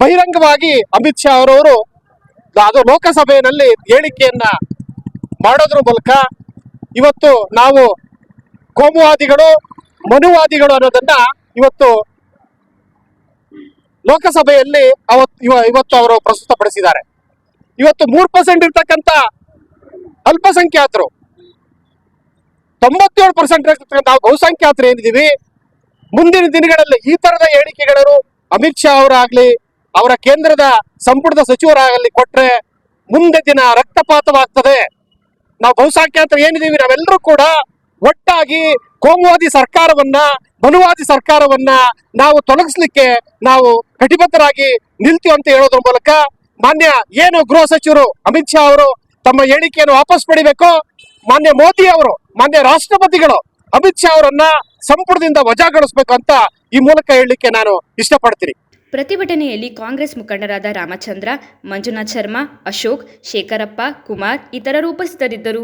M: ಬಹಿರಂಗವಾಗಿ ಅಮಿತ್ ಶಾ ಅವರವರು ಅದು ಲೋಕಸಭೆಯಲ್ಲಿ ಹೇಳಿಕೆಯನ್ನ ಮಾಡೋದ್ರ ಮೂಲಕ ಇವತ್ತು ನಾವು ಕೋಮುವಾದಿಗಳು, ಮನುವಾದಿಗಳು ಅನ್ನೋದನ್ನ ಇವತ್ತು ಲೋಕಸಭೆಯಲ್ಲಿ ಅವತ್ತು ಇವ- ಇವತ್ತು ಅವರು ಪ್ರಸ್ತುತಪಡಿಸಿದ್ದಾರೆ. ಇವತ್ತು ಮೂರು ಪರ್ಸೆಂಟ್ ಇರ್ತಕ್ಕಂಥ ಅಲ್ಪಸಂಖ್ಯಾತರು, ತೊಂಬತ್ತೇಳು ಪರ್ಸೆಂಟ್ ನಾವು ಬಹುಸಂಖ್ಯಾತರು ಏನಿದ್ದೀವಿ, ಮುಂದಿನ ದಿನಗಳಲ್ಲಿ ಈ ತರದ ಹೇಳಿಕೆಗಳರು ಅಮಿತ್ ಶಾ ಅವರಾಗ್ಲಿ ಅವರ ಕೇಂದ್ರದ ಸಂಪುಟದ ಸಚಿವರಾಗಲಿ ಕೊಟ್ರೆ ಮುಂದೆ ದಿನ ರಕ್ತಪಾತವಾಗ್ತದೆ. ನಾವು ಬಹುಸಂಖ್ಯಾತ ಏನಿದೀವಿ ನಾವೆಲ್ಲರೂ ಕೂಡ ಒಟ್ಟಾಗಿ ಕೋಮುವಾದಿ ಸರ್ಕಾರವನ್ನ ಬನುವಾದಿ ಸರ್ಕಾರವನ್ನ ನಾವು ತೊಲಗಿಸ್ಲಿಕ್ಕೆ ನಾವು ಕಟಿಬದ್ಧರಾಗಿ ನಿಲ್ತೀವಿ ಅಂತ ಹೇಳೋದ್ರ ಮೂಲಕ ಮಾನ್ಯ ಏನು ಗೃಹ ಸಚಿವರು ಅಮಿತ್ ಶಾ ಅವರು ತಮ್ಮ ಹೇಳಿಕೆಯನ್ನು ವಾಪಸ್ ಪಡಿಬೇಕು. ಮಾನ್ಯ ಮೋದಿ ಅವರು, ಮಾನ್ಯ ರಾಷ್ಟ್ರಪತಿಗಳು ಅಮಿತ್ ಶಾ ಅವರನ್ನ ಸಂಪುಟದಿಂದ ವಜಾಗೊಳಿಸ್ಬೇಕು ಅಂತ ಈ ಮೂಲಕ ಹೇಳಲಿಕ್ಕೆ ನಾನು ಇಷ್ಟಪಡ್ತೀನಿ.
A: ಪ್ರತಿಭಟನೆಯಲ್ಲಿ ಕಾಂಗ್ರೆಸ್ ಮುಖಂಡರಾದ ರಾಮಚಂದ್ರ, ಮಂಜುನಾಥ್ ಶರ್ಮಾ, ಅಶೋಕ್, ಶೇಖರಪ್ಪ, ಕುಮಾರ್ ಇತರರು ಉಪಸ್ಥಿತರಿದ್ದರು.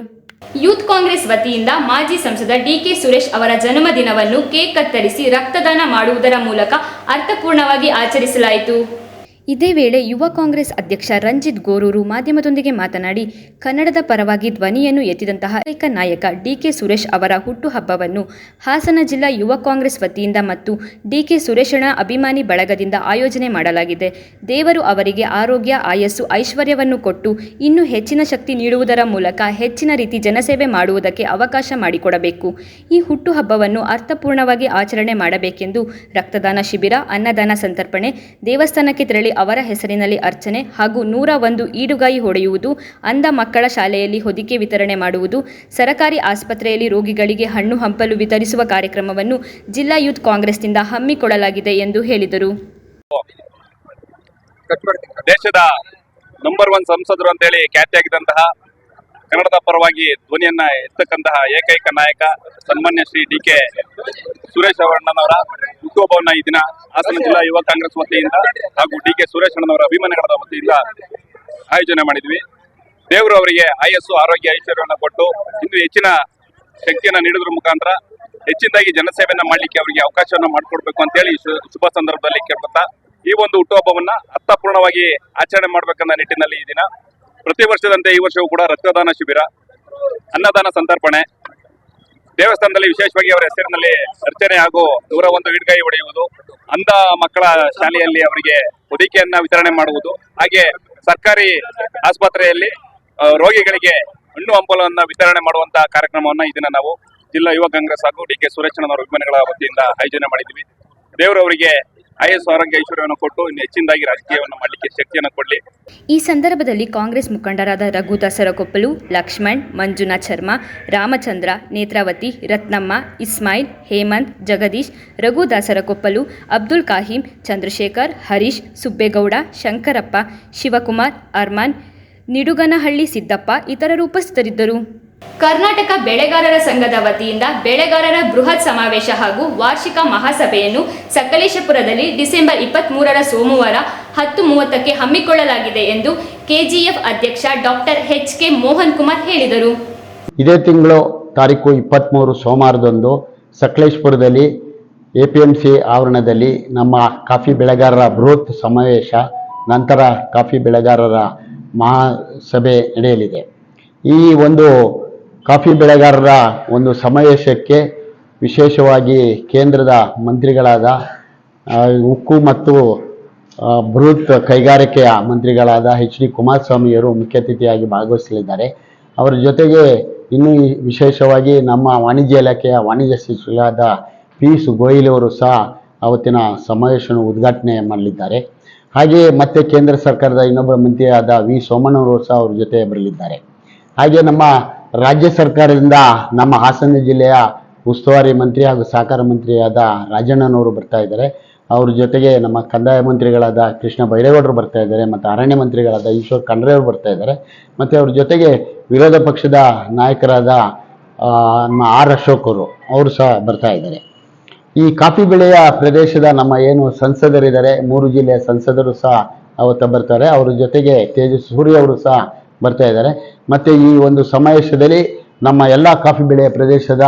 A: ಯೂತ್ ಕಾಂಗ್ರೆಸ್ ವತಿಯಿಂದ ಮಾಜಿ ಸಂಸದ ಡಿಕೆ ಸುರೇಶ್ ಅವರ ಜನ್ಮದಿನವನ್ನು ಕೇಕ್ ಕತ್ತರಿಸಿ ರಕ್ತದಾನ ಮಾಡುವುದರ ಮೂಲಕ ಅರ್ಥಪೂರ್ಣವಾಗಿ ಆಚರಿಸಲಾಯಿತು. ಇದೇ ವೇಳೆ ಯುವ ಕಾಂಗ್ರೆಸ್ ಅಧ್ಯಕ್ಷ ರಂಜಿತ್ ಗೋರೂರು ಮಾಧ್ಯಮದೊಂದಿಗೆ ಮಾತನಾಡಿ, ಕನ್ನಡದ ಪರವಾಗಿ ಧ್ವನಿಯನ್ನು ಎತ್ತಿದಂತಹ ಏಕ ನಾಯಕ ಡಿಕೆ ಸುರೇಶ್ ಅವರ ಹುಟ್ಟುಹಬ್ಬವನ್ನು ಹಾಸನ ಜಿಲ್ಲಾ ಯುವ ಕಾಂಗ್ರೆಸ್ ವತಿಯಿಂದ ಮತ್ತು ಡಿಕೆ ಸುರೇಶನ ಅಭಿಮಾನಿ ಬಳಗದಿಂದ ಆಯೋಜನೆ ಮಾಡಲಾಗಿದೆ. ದೇವರು ಅವರಿಗೆ ಆರೋಗ್ಯ, ಆಯಸ್ಸು, ಐಶ್ವರ್ಯವನ್ನು ಕೊಟ್ಟು ಇನ್ನೂ ಹೆಚ್ಚಿನ ಶಕ್ತಿ ನೀಡುವುದರ ಮೂಲಕ ಹೆಚ್ಚಿನ ರೀತಿ ಜನಸೇವೆ ಮಾಡುವುದಕ್ಕೆ ಅವಕಾಶ ಮಾಡಿಕೊಡಬೇಕು. ಈ ಹುಟ್ಟುಹಬ್ಬವನ್ನು ಅರ್ಥಪೂರ್ಣವಾಗಿ ಆಚರಣೆ ಮಾಡಬೇಕೆಂದು ರಕ್ತದಾನ ಶಿಬಿರ, ಅನ್ನದಾನ ಸಂತರ್ಪಣೆ, ದೇವಸ್ಥಾನಕ್ಕೆ ತೆರಳಿ ಅವರ ಹೆಸರಿನಲ್ಲಿ ಅರ್ಚನೆ ಹಾಗೂ ನೂರ ಒಂದು ಈಡುಗಾಯಿ ಹೊಡೆಯುವುದು, ಅಂಧ ಮಕ್ಕಳ ಶಾಲೆಯಲ್ಲಿ ಹೊದಿಕೆ ವಿತರಣೆ ಮಾಡುವುದು, ಸರಕಾರಿ ಆಸ್ಪತ್ರೆಯಲ್ಲಿ ರೋಗಿಗಳಿಗೆ ಹಣ್ಣು ಹಂಪಲು ವಿತರಿಸುವ ಕಾರ್ಯಕ್ರಮವನ್ನು ಜಿಲ್ಲಾ ಯೂತ್ ಕಾಂಗ್ರೆಸ್ನಿಂದ ಹಮ್ಮಿಕೊಳ್ಳಲಾಗಿದೆ ಎಂದು ಹೇಳಿದರು.
N: ದೇಶದ ನಂಬರ್ ಒನ್ ಸಂಸದರು ಅಂತೇಳಿ ಖ್ಯಾತಿಯಾಗಿದ್ದಂತಹ ಕನ್ನಡದ ಪರವಾಗಿ ಧ್ವನಿಯನ್ನ ಎತ್ತಕ್ಕಂತಹ ಏಕೈಕ ನಾಯಕ, ಸನ್ಮಾನ್ಯ ಶ್ರೀ ಡಿ ಕೆ ಸುರೇಶ್ ಅವರಣ್ಣನವರ ಹುಟ್ಟುಹಬ್ಬವನ್ನ ಈ ದಿನ ಹಾಸನ ಜಿಲ್ಲಾ ಯುವ ಕಾಂಗ್ರೆಸ್ ವತಿಯಿಂದ ಹಾಗೂ ಡಿ ಕೆ ಸುರೇಶ್ ಅಣ್ಣನವರ ಅಭಿಮಾನಿಗಳ ವತಿಯಿಂದ ಆಯೋಜನೆ ಮಾಡಿದ್ವಿ. ದೇವರು ಅವರಿಗೆ ಆಯಸ್ಸು, ಆರೋಗ್ಯ, ಐಶ್ವರ್ಯವನ್ನು ಕೊಟ್ಟು ಇನ್ನು ಹೆಚ್ಚಿನ ಶಕ್ತಿಯನ್ನ ನೀಡೋದ್ರ ಮುಖಾಂತರ ಹೆಚ್ಚಿನದಾಗಿ ಜನಸೇವೆಯನ್ನ ಮಾಡಲಿಕ್ಕೆ ಅವರಿಗೆ ಅವಕಾಶವನ್ನು ಮಾಡಿಕೊಡ್ಬೇಕು ಅಂತ ಹೇಳಿ ಶುಭ ಸಂದರ್ಭದಲ್ಲಿ ಕೇಳ್ಕೊತಾ ಈ ಒಂದು ಹುಟ್ಟುಹಬ್ಬವನ್ನ ಅರ್ಥಪೂರ್ಣವಾಗಿ ಆಚರಣೆ ಮಾಡ್ಬೇಕನ್ನ ನಿಟ್ಟಿನಲ್ಲಿ ಈ ದಿನ ಪ್ರತಿ ವರ್ಷದಂತೆ ಈ ವರ್ಷವೂ ಕೂಡ ರಕ್ತದಾನ ಶಿಬಿರ, ಅನ್ನದಾನ ಸಂತರ್ಪಣೆ. ದೇವಸ್ಥಾನದಲ್ಲಿ ವಿಶೇಷವಾಗಿ ಅವರ ಹೆಸರಿನಲ್ಲಿ ಅರ್ಚನೆ ಹಾಗೂ ನೂರ ಒಂದು ಹಿಡ್ಗಾಯಿ ಹೊಡೆಯುವುದು, ಅಂಧ ಮಕ್ಕಳ ಶಾಲೆಯಲ್ಲಿ ಅವರಿಗೆ ಹೊದಿಕೆಯನ್ನ ವಿತರಣೆ ಮಾಡುವುದು, ಹಾಗೆ ಸರ್ಕಾರಿ ಆಸ್ಪತ್ರೆಯಲ್ಲಿ ರೋಗಿಗಳಿಗೆ ಹಣ್ಣು ಹಂಪಲವನ್ನು ವಿತರಣೆ ಮಾಡುವಂತಹ ಕಾರ್ಯಕ್ರಮವನ್ನ ಈ ದಿನ ನಾವು ಜಿಲ್ಲಾ ಯುವ ಕಾಂಗ್ರೆಸ್ ಹಾಗೂ ಡಿ ಕೆ ಸುರೇಶಣ್ಣನವರ ಅಭಿಮಾನಿಗಳ ವತಿಯಿಂದ ಆಯೋಜನೆ ಮಾಡಿದ್ವಿ ದೇವರವರಿಗೆ ಕೊಟ್ಟು ಇನ್ನು ಹೆಚ್ಚಿನದಾಗಿ ರಾಜಕೀಯವನ್ನು ಮಾಡಲಿಕ್ಕೆ ಶಕ್ತಿಯನ್ನು ಕೊಡಲಿ.
A: ಈ ಸಂದರ್ಭದಲ್ಲಿ ಕಾಂಗ್ರೆಸ್ ಮುಖಂಡರಾದ ರಘು ದಸರಕೊಪ್ಪಲು ಲಕ್ಷ್ಮಣ್ ಮಂಜುನಾ ಶರ್ಮ, ರಾಮಚಂದ್ರ, ನೇತ್ರಾವತಿ, ರತ್ನಮ್ಮ, ಇಸ್ಮಾಯಿಲ್, ಹೇಮಂತ್, ಜಗದೀಶ್, ರಘು ದಾಸರಕೊಪ್ಪಲು ಅಬ್ದುಲ್ ಕಾಹಿಂ, ಚಂದ್ರಶೇಖರ್, ಹರೀಶ್, ಸುಬ್ಬೇಗೌಡ, ಶಂಕರಪ್ಪ, ಶಿವಕುಮಾರ್, ಅರ್ಮಾನ್, ನಿಡುಗನಹಳ್ಳಿ ಸಿದ್ದಪ್ಪ ಇತರರು ಉಪಸ್ಥಿತರಿದ್ದರು. ಕರ್ನಾಟಕ ಬೆಳೆಗಾರರ ಸಂಘದ ವತಿಯಿಂದ ಬೆಳೆಗಾರರ ಬೃಹತ್ ಸಮಾವೇಶ ಹಾಗೂ ವಾರ್ಷಿಕ ಮಹಾಸಭೆಯನ್ನು ಸಕಲೇಶಪುರದಲ್ಲಿ ಡಿಸೆಂಬರ್ ಇಪ್ಪತ್ತ್ ಮೂರರ ಸೋಮವಾರ ಹತ್ತು ಮೂವತ್ತಕ್ಕೆ ಹಮ್ಮಿಕೊಳ್ಳಲಾಗಿದೆ ಎಂದು ಕೆಜಿಎಫ್ ಅಧ್ಯಕ್ಷ doctor H K Mohan Kumar ಹೇಳಿದರು.
O: ಇದೇ ತಿಂಗಳು ತಾರೀಕು ಇಪ್ಪತ್ತ್ಮೂರು ಸೋಮವಾರದಂದು ಸಕಲೇಶಪುರದಲ್ಲಿ ಎ ಪಿ ಎಂ ಸಿ ಆವರಣದಲ್ಲಿ ನಮ್ಮ ಕಾಫಿ ಬೆಳೆಗಾರರ ಬೃಹತ್ ಸಮಾವೇಶ, ನಂತರ ಕಾಫಿ ಬೆಳೆಗಾರರ ಮಹಾಸಭೆ ನಡೆಯಲಿದೆ. ಈ ಒಂದು ಕಾಫಿ ಬೆಳೆಗಾರರ ಒಂದು ಸಮಾವೇಶಕ್ಕೆ ವಿಶೇಷವಾಗಿ ಕೇಂದ್ರದ ಮಂತ್ರಿಗಳಾದ ಉಕ್ಕು ಮತ್ತು ಬೃಹತ್ ಕೈಗಾರಿಕೆಯ ಮಂತ್ರಿಗಳಾದ ಎಚ್ ಡಿ ಕುಮಾರಸ್ವಾಮಿಯವರು ಮುಖ್ಯ ಅತಿಥಿಯಾಗಿ ಭಾಗವಹಿಸಲಿದ್ದಾರೆ. ಅವರ ಜೊತೆಗೆ ಇನ್ನೂ ವಿಶೇಷವಾಗಿ ನಮ್ಮ ವಾಣಿಜ್ಯ ಇಲಾಖೆಯ ವಾಣಿಜ್ಯ ಸಚಿವರಾದ ಪಿ ಗೋಯಲ್ ಅವರು ಸಹ ಅವತ್ತಿನ ಸಮಾವೇಶವನ್ನು ಉದ್ಘಾಟನೆ ಮಾಡಲಿದ್ದಾರೆ. ಹಾಗೆಯೇ ಮತ್ತೆ ಕೇಂದ್ರ ಸರ್ಕಾರದ ಇನ್ನೊಬ್ಬ ಮಂತ್ರಿಯಾದ ವಿ ಸೋಮಣ್ಣವರು ಸಹ ಅವರ ಜೊತೆ ಬರಲಿದ್ದಾರೆ. ಹಾಗೆ ನಮ್ಮ ರಾಜ್ಯ ಸರ್ಕಾರದಿಂದ ನಮ್ಮ ಹಾಸನ ಜಿಲ್ಲೆಯ ಉಸ್ತುವಾರಿ ಮಂತ್ರಿ ಹಾಗೂ ಸಹಕಾರ ಮಂತ್ರಿಯಾದ ರಾಜಣ್ಣನವರು ಬರ್ತಾ ಇದ್ದಾರೆ. ಅವ್ರ ಜೊತೆಗೆ ನಮ್ಮ ಕಂದಾಯ ಮಂತ್ರಿಗಳಾದ ಕೃಷ್ಣ ಬೈರೇಗೌಡರು ಬರ್ತಾ ಇದ್ದಾರೆ ಮತ್ತು ಅರಣ್ಯ ಮಂತ್ರಿಗಳಾದ ಈಶ್ವರ್ ಖಂಡ್ರೆ ಅವರು ಬರ್ತಾ ಇದ್ದಾರೆ. ಮತ್ತು ಅವ್ರ ಜೊತೆಗೆ ವಿರೋಧ ಪಕ್ಷದ ನಾಯಕರಾದ ನಮ್ಮ ಆರ್ ಅಶೋಕ್ ಅವರು ಅವರು ಸಹ ಬರ್ತಾ ಇದ್ದಾರೆ. ಈ ಕಾಫಿ ಬೆಳೆಯ ಪ್ರದೇಶದ ನಮ್ಮ ಏನು ಸಂಸದರಿದ್ದಾರೆ, ಮೂರು ಜಿಲ್ಲೆಯ ಸಂಸದರು ಸಹ ಅವತ್ತ ಬರ್ತಾರೆ. ಅವ್ರ ಜೊತೆಗೆ ತೇಜಸ್ ಸೂರ್ಯ ಅವರು ಸಹ ಬರ್ತಾ ಇದ್ದಾರೆ. ಮತ್ತು ಈ ಒಂದು ಸಮಾವೇಶದಲ್ಲಿ ನಮ್ಮ ಎಲ್ಲ ಕಾಫಿ ಬೆಳೆಯ ಪ್ರದೇಶದ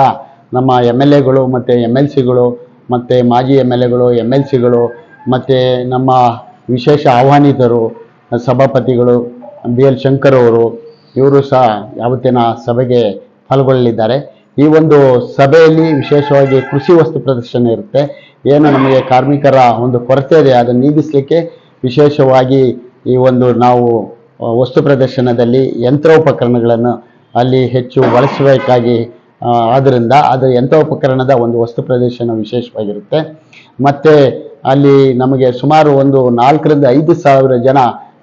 O: ನಮ್ಮ ಎಂ ಎಲ್ ಎಗಳು, ಮತ್ತು ಎಂ ಎಲ್ ಸಿಗಳು, ಮತ್ತು ಮಾಜಿ ಎಂ ಎಲ್ ಎಗಳು ಎಂ ಎಲ್ ಸಿಗಳು, ಮತ್ತು ನಮ್ಮ ವಿಶೇಷ ಆಹ್ವಾನಿತರು, ಸಭಾಪತಿಗಳು, ಬಿ ಎಲ್ ಶಂಕರ್ ಅವರು, ಇವರು ಸಹ ಯಾವತ್ತಿನ ಸಭೆಗೆ ಪಾಲ್ಗೊಳ್ಳಲಿದ್ದಾರೆ. ಈ ಒಂದು ಸಭೆಯಲ್ಲಿ ವಿಶೇಷವಾಗಿ ಕೃಷಿ ವಸ್ತು ಪ್ರದರ್ಶನ ಇರುತ್ತೆ. ಏನು ನಮಗೆ ಕಾರ್ಮಿಕರ ಒಂದು ಕೊರತೆ ಇದೆ, ಅದನ್ನು ನೀಗಿಸಲಿಕ್ಕೆ ವಿಶೇಷವಾಗಿ ಈ ಒಂದು ನಾವು ವಸ್ತು ಪ್ರದರ್ಶನದಲ್ಲಿ ಯಂತ್ರೋಪಕರಣಗಳನ್ನು ಅಲ್ಲಿ ಹೆಚ್ಚು ಬಳಸಬೇಕಾಗಿ ಆದ್ದರಿಂದ ಅದು ಯಂತ್ರೋಪಕರಣದ ಒಂದು ವಸ್ತು ಪ್ರದರ್ಶನ ವಿಶೇಷವಾಗಿರುತ್ತೆ. ಮತ್ತು ಅಲ್ಲಿ ನಮಗೆ ಸುಮಾರು ಒಂದು ನಾಲ್ಕರಿಂದ ಐದು ಸಾವಿರ ಜನ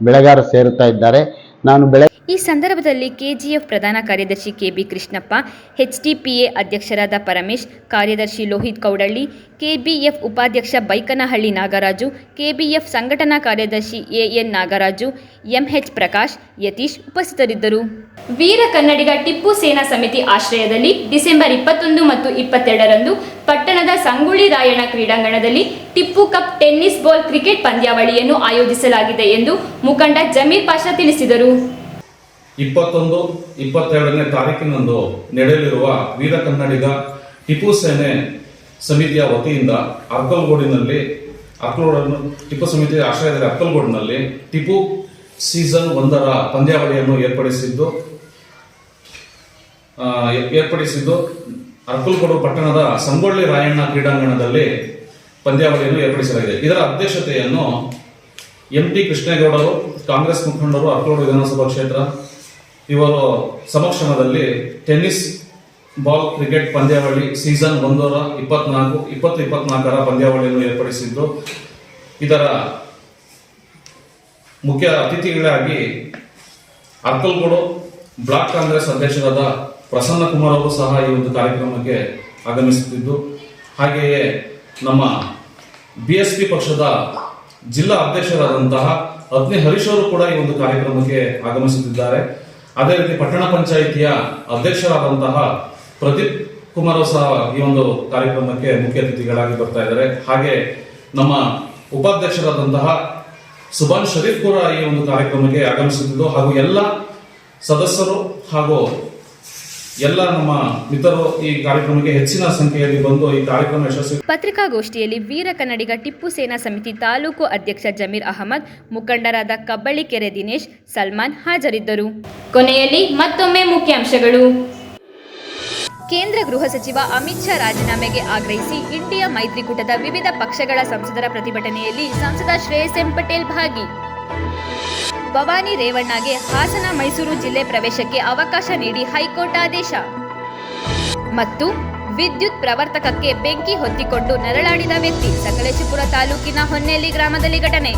O: ಬೆಳೆಗಾರ ಸೇರುತ್ತಾ ಇದ್ದಾರೆ. ನಾನು ಬೆಳೆ
A: ಈ ಸಂದರ್ಭದಲ್ಲಿ ಕೆಜಿಎಫ್ ಪ್ರಧಾನ ಕಾರ್ಯದರ್ಶಿ ಕೆಬಿ ಕೃಷ್ಣಪ್ಪ, ಎಚ್ಡಿಪಿಎ ಅಧ್ಯಕ್ಷರಾದ ಪರಮೇಶ್, ಕಾರ್ಯದರ್ಶಿ ಲೋಹಿತ್ ಕೌಡಳ್ಳಿ, ಕೆಬಿಎಫ್ ಉಪಾಧ್ಯಕ್ಷ ಬೈಕನಹಳ್ಳಿ ನಾಗರಾಜು, ಕೆಬಿಎಫ್ ಸಂಘಟನಾ ಕಾರ್ಯದರ್ಶಿ ಎಎನ್ ನಾಗರಾಜು, ಎಂಎಚ್ ಪ್ರಕಾಶ್, ಯತೀಶ್ ಉಪಸ್ಥಿತರಿದ್ದರು. ವೀರ ಕನ್ನಡಿಗ ಟಿಪ್ಪು ಸೇನಾ ಸಮಿತಿ ಆಶ್ರಯದಲ್ಲಿ ಡಿಸೆಂಬರ್ ಇಪ್ಪತ್ತೊಂದು ಮತ್ತು ಇಪ್ಪತ್ತೆರಡರಂದು ಪಟ್ಟಣದ ಸಂಗೊಳ್ಳಿ ರಾಯಣ್ಣ ಕ್ರೀಡಾಂಗಣದಲ್ಲಿ Tippu cup tennis ball cricket ಪಂದ್ಯಾವಳಿಯನ್ನು ಆಯೋಜಿಸಲಾಗಿದೆ ಎಂದು ಮುಖಂಡ ಜಮೀರ್ ಪಾಷಾ ತಿಳಿಸಿದರು.
P: ಇಪ್ಪತ್ತೊಂದು, ಇಪ್ಪತ್ತೆರಡನೇ ತಾರೀಕಿನಂದು ನಡೆಯಲಿರುವ ವೀರ ಕನ್ನಡಿಗ ಟಿಪ್ಪು ಸೇನೆ ಸಮಿತಿಯ ವತಿಯಿಂದ ಅರ್ಕಲ್ಗೋಡಿನಲ್ಲಿ, ಅರ್ಕಲ್ಗೋಡನ್ನು ಟಿಪ್ಪು ಸಮಿತಿಯ ಆಶ್ರಯದಲ್ಲಿ ಅರ್ಕಲ್ಗೋಡಿನಲ್ಲಿ ಟಿಪ್ಪು ಸೀಸನ್ ಒಂದರ ಪಂದ್ಯಾವಳಿಯನ್ನು ಏರ್ಪಡಿಸಿದ್ದು ಏರ್ಪಡಿಸಿದ್ದು ಅರ್ಕಲ್ಗೋಡು ಪಟ್ಟಣದ ಸಂಗೊಳ್ಳಿ ರಾಯಣ್ಣ ಕ್ರೀಡಾಂಗಣದಲ್ಲಿ ಪಂದ್ಯಾವಳಿಯನ್ನು ಏರ್ಪಡಿಸಲಾಗಿದೆ. ಇದರ ಅಧ್ಯಕ್ಷತೆಯನ್ನು ಎಂ ಟಿ ಕೃಷ್ಣೇಗೌಡರು, ಕಾಂಗ್ರೆಸ್ ಮುಖಂಡರು, ಅರ್ಕಲ್ಗೋಡು ವಿಧಾನಸಭಾ ಕ್ಷೇತ್ರ ಇವರು ಸಮಕ್ಷಮದಲ್ಲಿ ಟೆನ್ನಿಸ್ ಬಾಲ್ ಕ್ರಿಕೆಟ್ ಪಂದ್ಯಾವಳಿ ಸೀಸನ್ ಒಂದರ ಇಪ್ಪತ್ನಾಲ್ಕು, ಇಪ್ಪತ್ತು ಇಪ್ಪತ್ನಾಲ್ಕರ ಪಂದ್ಯಾವಳಿಯನ್ನು ಏರ್ಪಡಿಸಿದ್ದು. ಇದರ ಮುಖ್ಯ ಅತಿಥಿಗಳಾಗಿ ಅರ್ಕಲ್ಗೋಡು ಬ್ಲಾಕ್ ಕಾಂಗ್ರೆಸ್ ಅಧ್ಯಕ್ಷರಾದ ಪ್ರಸನ್ನ ಕುಮಾರ್ ಅವರು ಸಹ ಈ ಒಂದು ಕಾರ್ಯಕ್ರಮಕ್ಕೆ ಆಗಮಿಸುತ್ತಿದ್ದು. ಹಾಗೆಯೇ ನಮ್ಮ ಬಿ ಎಸ್ ಪಿ ಪಕ್ಷದ ಜಿಲ್ಲಾ ಅಧ್ಯಕ್ಷರಾದಂತಹ ಅಗ್ನಿ ಹರೀಶ್ ಅವರು ಕೂಡ ಈ ಒಂದು ಕಾರ್ಯಕ್ರಮಕ್ಕೆ ಆಗಮಿಸುತ್ತಿದ್ದಾರೆ. ಅದೇ ರೀತಿ ಪಟ್ಟಣ ಪಂಚಾಯಿತಿಯ ಅಧ್ಯಕ್ಷರಾದಂತಹ ಪ್ರದೀಪ್ ಕುಮಾರ್ ಸಹ ಈ ಒಂದು ಕಾರ್ಯಕ್ರಮಕ್ಕೆ ಮುಖ್ಯ ಅತಿಥಿಗಳಾಗಿ ಬರ್ತಾ ಇದ್ದಾರೆ. ಹಾಗೆ ನಮ್ಮ ಉಪಾಧ್ಯಕ್ಷರಾದಂತಹ ಸುಭಾನ್ ಶರೀಫ್ ಕೂಡ ಈ ಒಂದು ಕಾರ್ಯಕ್ರಮಕ್ಕೆ ಆಗಮಿಸುತ್ತಿದ್ದು ಹಾಗೂ ಎಲ್ಲ ಸದಸ್ಯರು ಹಾಗೂ ಎಲ್ಲ ನಮ್ಮ ಮಿತ್ರರು ಈ ಕಾರ್ಯಕ್ರಮಕ್ಕೆ ಹೆಚ್ಚಿನ ಸಂಖ್ಯೆಯಲ್ಲಿ ಬಂದು ಈ ಕಾರ್ಯಕ್ರಮ ಯಶಸ್ವಿ
A: ಪತ್ರಿಕಾಗೋಷ್ಠಿಯಲ್ಲಿ ವೀರ ಕನ್ನಡಿಗ ಟಿಪ್ಪು ಸೇನಾ ಸಮಿತಿ ತಾಲೂಕು ಅಧ್ಯಕ್ಷ ಜಮೀರ್ ಅಹಮದ್, ಮುಖಂಡರಾದ ಕಬ್ಬಳ್ಳಿಕೆರೆ ದಿನೇಶ್, ಸಲ್ಮಾನ್ ಹಾಜರಿದ್ದರು. ಕೊನೆಯಲ್ಲಿ ಮತ್ತೊಮ್ಮೆ ಮುಖ್ಯಾಂಶಗಳು. ಕೇಂದ್ರ ಗೃಹ ಸಚಿವ ಅಮಿತ್ ಶಾ ರಾಜೀನಾಮೆಗೆ ಆಗ್ರಹಿಸಿ ಇಂಡಿಯಾ ಮೈತ್ರಿಕೂಟದ ವಿವಿಧ ಪಕ್ಷಗಳ ಸಂಸದರ ಪ್ರತಿಭಟನೆಯಲ್ಲಿ ಸಂಸದ ಶ್ರೇಯಸ್ ಎಂ ಪಟೇಲ್ ಭಾಗಿ. ಭವಾನಿ ರೇವಣ್ಣಗೆ ಹಾಸನ ಮೈಸೂರು ಜಿಲ್ಲೆ ಪ್ರವೇಶಕ್ಕೆ ಅವಕಾಶ ನೀಡಿ ಹೈಕೋರ್ಟ್ ಆದೇಶ. ಮತ್ತು ವಿದ್ಯುತ್ ಪ್ರವರ್ತಕಕ್ಕೆ ಬೆಂಕಿ ಹೊತ್ತಿಕೊಂಡು ನರಳಾಡಿದ ವ್ಯಕ್ತಿ, ಸಕಲೇಶಪುರ ತಾಲೂಕಿನ ಹೊನ್ನೆಲ್ಲಿ ಗ್ರಾಮದಲ್ಲಿ ಘಟನೆ.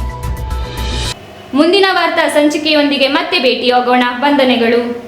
A: ಮುಂದಿನ ವಾರ್ತಾ ಸಂಚಿಕೆಯೊಂದಿಗೆ ಮತ್ತೆ ಭೇಟಿಯಾಗೋಣ. ವಂದನೆಗಳು.